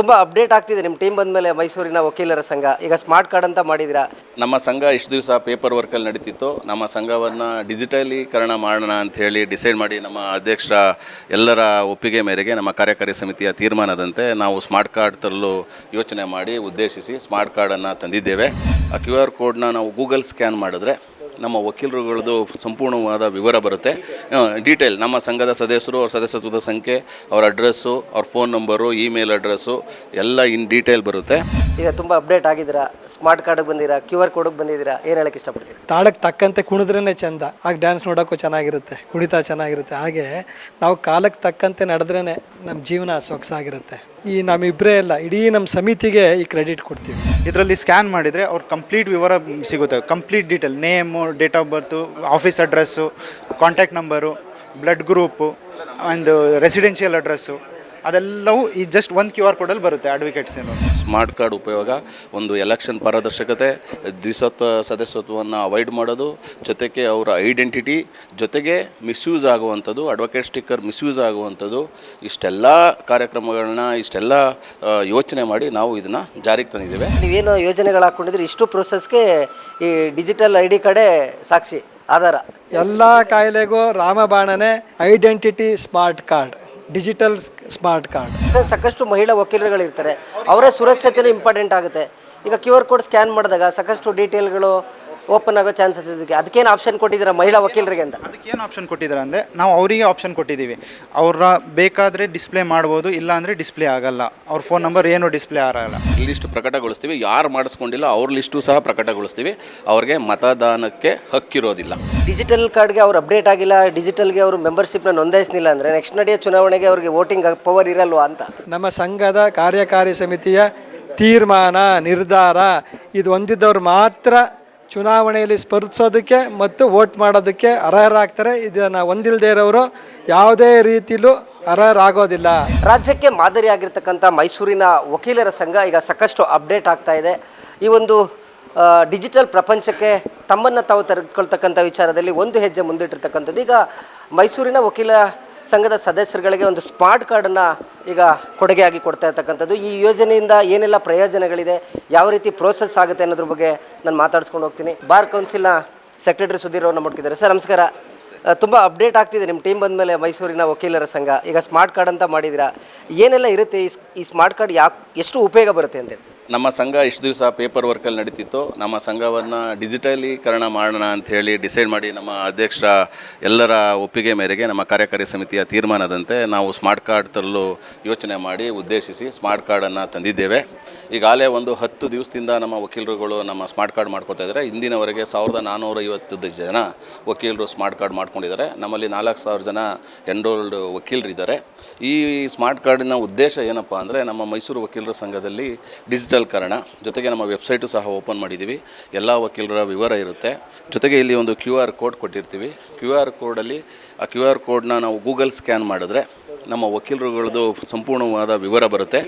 ತುಂಬ ಅಪ್ಡೇಟ್ ಆಗ್ತಿದೆ. ನಿಮ್ಮ ಟೀಮ್ ಬಂದಮೇಲೆ ಮೈಸೂರಿನ ವಕೀಲರ ಸಂಘ. ಈಗ ಸ್ಮಾರ್ಟ್ ಕಾರ್ಡ್ ಅಂತ ಮಾಡಿದಿರಾ? ನಮ್ಮ ಸಂಘ ಇಷ್ಟು ದಿವಸ ಪೇಪರ್ ವರ್ಕಲ್ಲಿ ನಡೀತಿತ್ತು. ನಮ್ಮ ಸಂಘವನ್ನು ಡಿಜಿಟಲೀಕರಣ ಮಾಡೋಣ ಅಂತ ಹೇಳಿ ಡಿಸೈಡ್ ಮಾಡಿ ನಮ್ಮ ಅಧ್ಯಕ್ಷ ಎಲ್ಲರ ಒಪ್ಪಿಗೆ ಮೇರೆಗೆ ನಮ್ಮ ಕಾರ್ಯಕಾರಿ ಸಮಿತಿಯ ತೀರ್ಮಾನದಂತೆ ನಾವು ಸ್ಮಾರ್ಟ್ ಕಾರ್ಡ್ ತರಲು ಯೋಚನೆ ಮಾಡಿ ಉದ್ದೇಶಿಸಿ ಸ್ಮಾರ್ಟ್ ಕಾರ್ಡನ್ನು ತಂದಿದ್ದೇವೆ. ಆ ಕ್ಯೂ ಆರ್ ಕೋಡ್ನ ನಾವು ಗೂಗಲ್ ಸ್ಕ್ಯಾನ್ ಮಾಡಿದ್ರೆ ನಮ್ಮ ವಕೀಲರುಗಳದ್ದು ಸಂಪೂರ್ಣವಾದ ವಿವರ ಬರುತ್ತೆ. ಡೀಟೇಲ್ ನಮ್ಮ ಸಂಘದ ಸದಸ್ಯರು ಅವ್ರ ಸದಸ್ಯತ್ವದ ಸಂಖ್ಯೆ ಅವ್ರ ಅಡ್ರೆಸ್ಸು ಅವ್ರ ಫೋನ್ ನಂಬರು ಇಮೇಲ್ ಅಡ್ರೆಸ್ಸು ಎಲ್ಲ ಇನ್ ಡೀಟೇಲ್ ಬರುತ್ತೆ. ಈಗ ತುಂಬ ಅಪ್ಡೇಟ್ ಆಗಿದ್ದೀರಾ? ಸ್ಮಾರ್ಟ್ ಕಾರ್ಡಿಗೆ ಬಂದಿರಾ ಕ್ಯೂ ಆರ್ ಕೋಡ್ಗೆ ಬಂದಿದ್ದೀರಾ? ಏನು ಹೇಳಕ್ಕೆ ಇಷ್ಟಪಡ್ತೀರಾ? ತಾಳಕ್ಕೆ ತಕ್ಕಂತೆ ಕುಣಿದ್ರೇ ಚೆಂದ. ಆಗ ಡ್ಯಾನ್ಸ್ ನೋಡೋಕ್ಕೂ ಚೆನ್ನಾಗಿರುತ್ತೆ ಕುಣಿತ ಚೆನ್ನಾಗಿರುತ್ತೆ. ಹಾಗೆ ನಾವು ಕಾಲಕ್ಕೆ ತಕ್ಕಂತೆ ನಡೆದ್ರೇ ನಮ್ಮ ಜೀವನ ಸೊಗಸಾಗಿರುತ್ತೆ. ಈ ನಮ್ಮಿಬ್ಬರೇ ಅಲ್ಲ ಇಡೀ ನಮ್ಮ ಸಮಿತಿಗೆ ಈ ಕ್ರೆಡಿಟ್ ಕೊಡ್ತೀವಿ. ಇದರಲ್ಲಿ ಸ್ಕ್ಯಾನ್ ಮಾಡಿದರೆ ಅವ್ರು ಕಂಪ್ಲೀಟ್ ವಿವರ ಸಿಗುತ್ತೆ. Complete detail name date of birth office address contact number blood group and residential address ಅದೆಲ್ಲವೂ ಈ ಜಸ್ಟ್ ಒಂದು ಕ್ಯೂ ಆರ್ ಕೋಡಲ್ಲಿ ಬರುತ್ತೆ ಅಡ್ವೊಕೇಟ್ಸ್ ಏನು. ಸ್ಮಾರ್ಟ್ ಕಾರ್ಡ್ ಉಪಯೋಗ ಒಂದು ಎಲೆಕ್ಷನ್ ಪಾರದರ್ಶಕತೆ ದ್ವಿಸತ್ವ ಸದಸ್ಯತ್ವವನ್ನು ಅವಾಯ್ಡ್ ಮಾಡೋದು ಜೊತೆಗೆ ಅವರ ಐಡೆಂಟಿಟಿ ಜೊತೆಗೆ ಮಿಸ್ಯೂಸ್ ಆಗುವಂಥದ್ದು ಅಡ್ವೊಕೇಟ್ ಸ್ಟಿಕ್ಕರ್ ಮಿಸ್ಯೂಸ್ ಆಗುವಂಥದ್ದು ಇಷ್ಟೆಲ್ಲ ಕಾರ್ಯಕ್ರಮಗಳನ್ನ ಇಷ್ಟೆಲ್ಲ ಯೋಚನೆ ಮಾಡಿ ನಾವು ಇದನ್ನು ಜಾರಿಗೆ ತಂದಿದ್ದೇವೆ. ನೀವೇನು ಯೋಜನೆಗಳು ಹಾಕ್ಕೊಂಡಿದ್ರಿ ಇಷ್ಟು ಪ್ರೊಸೆಸ್ಗೆ ಈ ಡಿಜಿಟಲ್ ಐ ಡಿ ಕಡೆ ಸಾಕ್ಷಿ ಆಧಾರ. ಎಲ್ಲ ಕಾಯಿಲೆಗೂ ರಾಮಬಾಣನೇ identity smart card digital smart card ಸಾಕಷ್ಟು ಮಹಿಳಾ ವಕೀಲರುಗಳಿರ್ತಾರೆ. ಅವರ ಸುರಕ್ಷತೆನೂ ಇಂಪಾರ್ಟೆಂಟ್ ಆಗುತ್ತೆ. ಈಗ ಕ್ಯೂ ಆರ್ ಕೋಡ್ ಸ್ಕ್ಯಾನ್ ಮಾಡಿದಾಗ ಸಾಕಷ್ಟು ಡೀಟೇಲ್ಗಳು ಓಪನ್ ಆಗೋ ಚಾನ್ಸಸ್ ಇದಕ್ಕೆ. ಅದಕ್ಕೇನು ಆಪ್ಷನ್ ಕೊಟ್ಟಿದ್ದೀರಾ ಮಹಿಳಾ ವಕೀಲರಿಗೆ ಅಂತ? ಅದಕ್ಕೇನು ಏನು ಆಪ್ಷನ್ ಕೊಟ್ಟಿದ್ದಾರೆ ಅಂದರೆ ನಾವು ಅವರಿಗೆ ಆಪ್ಷನ್ ಕೊಟ್ಟಿದ್ದೀವಿ. ಅವರ ಬೇಕಾದರೆ ಡಿಸ್ಪ್ಲೇ ಮಾಡ್ಬೋದು ಇಲ್ಲ ಅಂದರೆ ಡಿಸ್ಪ್ಲೇ ಆಗಲ್ಲ. ಅವ್ರ ಫೋನ್ ನಂಬರ್ ಏನು ಡಿಸ್ಪ್ಲೇ ಆಗಲ್ಲ. ಲಿಸ್ಟ್ ಪ್ರಕಟಗೊಳಿಸ್ತೀವಿ. ಯಾರು ಮಾಡಿಸ್ಕೊಂಡಿಲ್ಲ ಅವ್ರ ಲಿಸ್ಟು ಸಹ ಪ್ರಕಟಗೊಳಿಸ್ತೀವಿ. ಅವ್ರಿಗೆ ಮತದಾನಕ್ಕೆ ಹಕ್ಕಿರೋದಿಲ್ಲ. ಡಿಜಿಟಲ್ ಕಾರ್ಡ್ಗೆ ಅವ್ರು ಅಪ್ಡೇಟ್ ಆಗಿಲ್ಲ ಡಿಜಿಟಲ್ಗೆ ಅವರು ಮೆಂಬರ್ಶಿಪ್ನ ನೋಂದಾಯಿಸಲಿಲ್ಲ ಅಂದರೆ ನೆಕ್ಸ್ಟ್ ನಡೆಯ ಚುನಾವಣೆಗೆ ಅವ್ರಿಗೆ ವೋಟಿಂಗ್ ಪವರ್ ಇರಲ್ವಾ ಅಂತ? ನಮ್ಮ ಸಂಘದ ಕಾರ್ಯಕಾರಿ ಸಮಿತಿಯ ತೀರ್ಮಾನ ನಿರ್ಧಾರ ಇದು ಹೊಂದಿದ್ದವ್ರು ಮಾತ್ರ ಚುನಾವಣೆಯಲ್ಲಿ ಸ್ಪರ್ಧಿಸೋದಕ್ಕೆ ಮತ್ತು ವೋಟ್ ಮಾಡೋದಕ್ಕೆ ಅರ್ಹರಾಗ್ತಾರೆ. ಇದನ್ನು ಹೊಂದಿಲ್ಲದೆ ಇರೋರು ಯಾವುದೇ ರೀತಿಲೂ ಅರ್ಹರಾಗೋದಿಲ್ಲ. ರಾಜ್ಯಕ್ಕೆ ಮಾದರಿಯಾಗಿರ್ತಕ್ಕಂಥ ಮೈಸೂರಿನ ವಕೀಲರ ಸಂಘ ಈಗ ಸಾಕಷ್ಟು ಅಪ್ಡೇಟ್ ಆಗ್ತಾ ಇದೆ. ಈ ಒಂದು ಡಿಜಿಟಲ್ ಪ್ರಪಂಚಕ್ಕೆ ತಮ್ಮನ್ನು ತಾವು ತೆರೆದುಕೊಳ್ತಕ್ಕಂಥ ವಿಚಾರದಲ್ಲಿ ಒಂದು ಹೆಜ್ಜೆ ಮುಂದಿಟ್ಟಿರ್ತಕ್ಕಂಥದ್ದು. ಈಗ ಮೈಸೂರಿನ ವಕೀಲ ಸಂಘದ ಸದಸ್ಯರುಗಳಿಗೆ ಒಂದು ಸ್ಮಾರ್ಟ್ ಕಾರ್ಡನ್ನು ಈಗ ಕೊಡುಗೆಯಾಗಿ ಕೊಡ್ತಾ ಇರ್ತಕ್ಕಂಥದ್ದು. ಈ ಯೋಜನೆಯಿಂದ ಏನೆಲ್ಲ ಪ್ರಯೋಜನಗಳಿದೆ, ಯಾವ ರೀತಿ ಪ್ರೋಸೆಸ್ ಆಗುತ್ತೆ ಅನ್ನೋದ್ರ ಬಗ್ಗೆ ನಾನು ಮಾತಾಡ್ಸ್ಕೊಂಡು ಹೋಗ್ತೀನಿ. ಬಾರ್ ಕೌನ್ಸಿಲ್ನ ಸೆಕ್ರೆಟರಿ ಸುಧೀರ್ ಅವ್ರನ್ನ ಮುಟ್ಕಿದ್ದಾರೆ. ಸರ್, ನಮಸ್ಕಾರ. ತುಂಬ ಅಪ್ಡೇಟ್ ಆಗ್ತಿದೆ. ನಿಮ್ಮ ಟೀಮ್ ಬಂದ ಮೇಲೆ ಮೈಸೂರಿನ ವಕೀಲರ ಸಂಘ. ಈಗ ಸ್ಮಾರ್ಟ್ ಕಾರ್ಡ್ ಅಂತ ಮಾಡಿದ್ದೀರಾ. ಏನೆಲ್ಲ ಇರುತ್ತೆ ಈ ಸ್ಮಾರ್ಟ್ ಕಾರ್ಡ್ ಯಾಕೆ, ಎಷ್ಟು ಉಪಯೋಗ ಬರುತ್ತೆ ಅಂತೇಳಿ ನಮ್ಮ ಸಂಘ ಇಷ್ಟು ದಿವಸ ಪೇಪರ್ ವರ್ಕಲ್ಲಿ ನಡೀತಿತ್ತು. ನಮ್ಮ ಸಂಘವನ್ನು ಡಿಜಿಟಲೀಕರಣ ಮಾಡೋಣ ಅಂತ ಹೇಳಿ ಡಿಸೈಡ್ ಮಾಡಿ ನಮ್ಮ ಅಧ್ಯಕ್ಷರ ಎಲ್ಲರ ಒಪ್ಪಿಗೆ ಮೇರೆಗೆ ನಮ್ಮ ಕಾರ್ಯಕಾರಿ ಸಮಿತಿಯ ತೀರ್ಮಾನದಂತೆ ನಾವು ಸ್ಮಾರ್ಟ್ ಕಾರ್ಡ್ ತರಲು ಯೋಚನೆ ಮಾಡಿ ಉದ್ದೇಶಿಸಿ ಸ್ಮಾರ್ಟ್ ಕಾರ್ಡನ್ನು ತಂದಿದ್ದೇವೆ. ಈಗಾಗಲೇ ಒಂದು ಹತ್ತು ದಿವಸದಿಂದ ನಮ್ಮ ವಕೀಲರುಗಳು ನಮ್ಮ ಸ್ಮಾರ್ಟ್ ಕಾರ್ಡ್ ಮಾಡ್ಕೊತಾ ಇದ್ದಾರೆ. ಇಂದಿನವರೆಗೆ ಸಾವಿರದ ನಾನ್ನೂರ ಐವತ್ತು ಜನ ವಕೀಲರು ಸ್ಮಾರ್ಟ್ ಕಾರ್ಡ್ ಮಾಡ್ಕೊಂಡಿದ್ದಾರೆ. ನಮ್ಮಲ್ಲಿ ನಾಲ್ಕು ಸಾವಿರ ಜನ ಎನ್ರೋಲ್ಡ್ ವಕೀಲರಿದ್ದಾರೆ. ಈ ಸ್ಮಾರ್ಟ್ ಕಾರ್ಡಿನ ಉದ್ದೇಶ ಏನಪ್ಪ ಅಂದರೆ ನಮ್ಮ ಮೈಸೂರು ವಕೀಲರ ಸಂಘದಲ್ಲಿ ಡಿಜಿಟಲ್ಕರಣ ಜೊತೆಗೆ ನಮ್ಮ ವೆಬ್ಸೈಟು ಸಹ ಓಪನ್ ಮಾಡಿದ್ದೀವಿ. ಎಲ್ಲ ವಕೀಲರ ವಿವರ ಇರುತ್ತೆ. ಜೊತೆಗೆ ಇಲ್ಲಿ ಒಂದು ಕ್ಯೂ ಆರ್ ಕೋಡ್ ಕೊಟ್ಟಿರ್ತೀವಿ. ಕ್ಯೂ ಆರ್ ಕೋಡಲ್ಲಿ ಆ ಕ್ಯೂ ಆರ್ ಕೋಡ್ನ ನಾವು ಗೂಗಲ್ ಸ್ಕ್ಯಾನ್ ಮಾಡಿದ್ರೆ ನಮ್ಮ ವಕೀಲರುಗಳದ್ದು ಸಂಪೂರ್ಣವಾದ ವಿವರ ಬರುತ್ತೆ.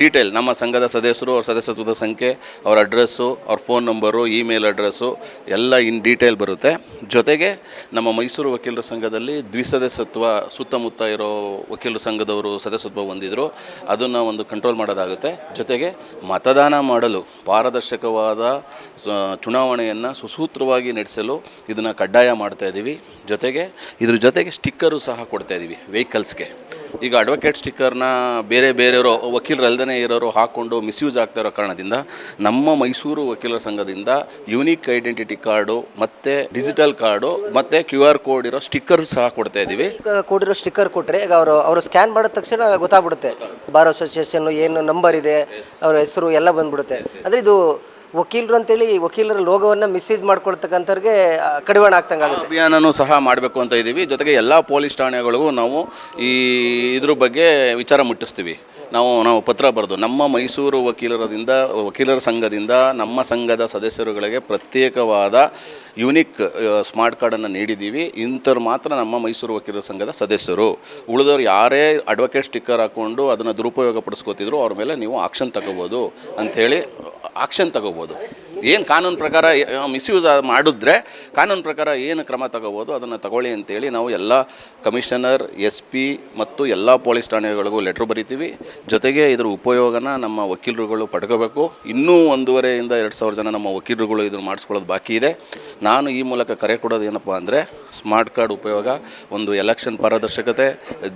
ಡೀಟೇಲ್ ನಮ್ಮ ಸಂಘದ ಸದಸ್ಯರು, ಅವ್ರ ಸದಸ್ಯತ್ವದ ಸಂಖ್ಯೆ, ಅವ್ರ ಅಡ್ರೆಸ್ಸು, ಅವ್ರ ಫೋನ್ ನಂಬರು, ಇಮೇಲ್ ಅಡ್ರೆಸ್ಸು, ಎಲ್ಲ ಇನ್ ಡೀಟೇಲ್ ಬರುತ್ತೆ. ಜೊತೆಗೆ ನಮ್ಮ ಮೈಸೂರು ವಕೀಲರ ಸಂಘದಲ್ಲಿ ದ್ವಿಸದಸ್ಯತ್ವ, ಸುತ್ತಮುತ್ತ ಇರೋ ವಕೀಲರ ಸಂಘದವರು ಸದಸ್ಯತ್ವ ಹೊಂದಿದ್ರು. ಅದನ್ನು ಒಂದು ಕಂಟ್ರೋಲ್ ಮಾಡೋದಾಗುತ್ತೆ. ಜೊತೆಗೆ ಮತದಾನ ಮಾಡಲು ಪಾರದರ್ಶಕವಾದ ಚುನಾವಣೆಯನ್ನು ಸುಸೂತ್ರವಾಗಿ ನಡೆಸಲು ಇದನ್ನು ಕಡ್ಡಾಯ ಮಾಡ್ತಾ ಇದ್ದೀವಿ ಜೊತೆಗೆ ಇದ್ರ ಜೊತೆಗೆ ಸ್ಟಿಕ್ಕರು ಸಹ ಕೊಡ್ತಾ ಇದ್ದೀವಿ ವೆಹಿಕಲ್ಸ್ಗೆ ಈಗ ಅಡ್ವೊಕೇಟ್ ಸ್ಟಿಕ್ಕರ್ನ ಬೇರೆ ಬೇರೆಯವರು ವಕೀಲರಲ್ಲದೇ ಇರೋರು ಹಾಕ್ಕೊಂಡು ಮಿಸ್ಯೂಸ್ ಆಗ್ತಾ ಇರೋ ಕಾರಣದಿಂದ ನಮ್ಮ ಮೈಸೂರು ವಕೀಲರ ಸಂಘದಿಂದ ಯುನೀಕ್ ಐಡೆಂಟಿಟಿ ಕಾರ್ಡು ಮತ್ತು ಡಿಜಿಟಲ್ ಕಾರ್ಡು ಮತ್ತು ಕ್ಯೂ ಆರ್ ಕೋಡ್ ಇರೋ ಸ್ಟಿಕ್ಕರ್ ಸಹ ಕೊಡ್ತಾ ಇದ್ದೀವಿ ಕೊಡಿರೋ ಸ್ಟಿಕ್ಕರ್ ಕೊಟ್ಟರೆ ಈಗ ಅವರು ಅವರು ಸ್ಕ್ಯಾನ್ ಮಾಡಿದ ತಕ್ಷಣ ಗೊತ್ತಾಗ್ಬಿಡುತ್ತೆ. ಬಾರ್ ಅಸೋಸಿಯೇಷನ್ ಏನು ನಂಬರ್ ಇದೆ ಅವರ ಹೆಸರು ಎಲ್ಲ ಬಂದ್ಬಿಡುತ್ತೆ. ಅಂದರೆ ಇದು ವಕೀಲರು ಅಂತೇಳಿ ವಕೀಲರ ಲೋಗವನ್ನು ಮಿಸ್ಯೂಸ್ ಮಾಡ್ಕೊಳ್ತಕ್ಕಂಥವ್ರಿಗೆ ಕಡಿವಾಣ ಆಗ್ತಂಗೆ ಆಗುತ್ತೆ. ಅಭಿಯಾನನೂ ಸಹ ಮಾಡಬೇಕು ಅಂತ ಇದ್ದೀವಿ ಜೊತೆಗೆ ಎಲ್ಲ ಪೊಲೀಸ್ ಠಾಣೆಗಳಿಗೂ ನಾವು ಈ ಇದ್ರ ಬಗ್ಗೆ ವಿಚಾರ ಮುಟ್ಟಿಸ್ತೀವಿ. ನಾವು ನಾವು ಪತ್ರ ಬರೆದು, ನಮ್ಮ ಮೈಸೂರು ವಕೀಲರದಿಂದ, ವಕೀಲರ ಸಂಘದಿಂದ, ನಮ್ಮ ಸಂಘದ ಸದಸ್ಯರುಗಳಿಗೆ ಪ್ರತ್ಯೇಕವಾದ ಯುನಿಕ್ ಸ್ಮಾರ್ಟ್ ಕಾರ್ಡನ್ನು ನೀಡಿದ್ದೀವಿ. ಇಂಥವ್ರು ಮಾತ್ರ ನಮ್ಮ ಮೈಸೂರು ವಕೀಲರ ಸಂಘದ ಸದಸ್ಯರು. ಉಳಿದವರು ಯಾರೇ ಅಡ್ವೊಕೇಟ್ ಸ್ಟಿಕ್ಕರ್ ಹಾಕ್ಕೊಂಡು ಅದನ್ನು ದುರುಪಯೋಗ ಪಡಿಸ್ಕೋತಿದ್ರು ಅವ್ರ ಮೇಲೆ ನೀವು ಆಕ್ಷನ್ ತಗೋಬೋದು ಅಂಥೇಳಿ ಆಕ್ಷನ್ ತಗೋಬೋದು. ಏನು ಕಾನೂನು ಪ್ರಕಾರ ಮಿಸ್ಯೂಸ್ ಮಾಡಿದ್ರೆ ಕಾನೂನು ಪ್ರಕಾರ ಏನು ಕ್ರಮ ತಗೋಬೋದು ಅದನ್ನು ತಗೊಳ್ಳಿ ಅಂತೇಳಿ ನಾವು ಎಲ್ಲ ಕಮಿಷನರ್, ಎಸ್ ಪಿ ಮತ್ತು ಎಲ್ಲ ಪೊಲೀಸ್ ಠಾಣೆಗಳಿಗೂ ಲೆಟ್ರ್ ಬರಿತೀವಿ. ಜೊತೆಗೆ ಇದರ ಉಪಯೋಗನ ನಮ್ಮ ವಕೀಲರುಗಳು ಪಡ್ಕೋಬೇಕು. ಇನ್ನೂ ಒಂದೂವರೆಯಿಂದ ಎರಡು ಸಾವಿರ ಜನ ನಮ್ಮ ವಕೀಲರುಗಳು ಇದನ್ನು ಮಾಡಿಸ್ಕೊಳ್ಳೋದು ಬಾಕಿ ಇದೆ. ನಾನು ಈ ಮೂಲಕ ಕರೆ ಕೊಡೋದು ಏನಪ್ಪ ಅಂದರೆ ಸ್ಮಾರ್ಟ್ ಕಾರ್ಡ್ ಉಪಯೋಗ, ಒಂದು ಎಲೆಕ್ಷನ್ ಪಾರದರ್ಶಕತೆ,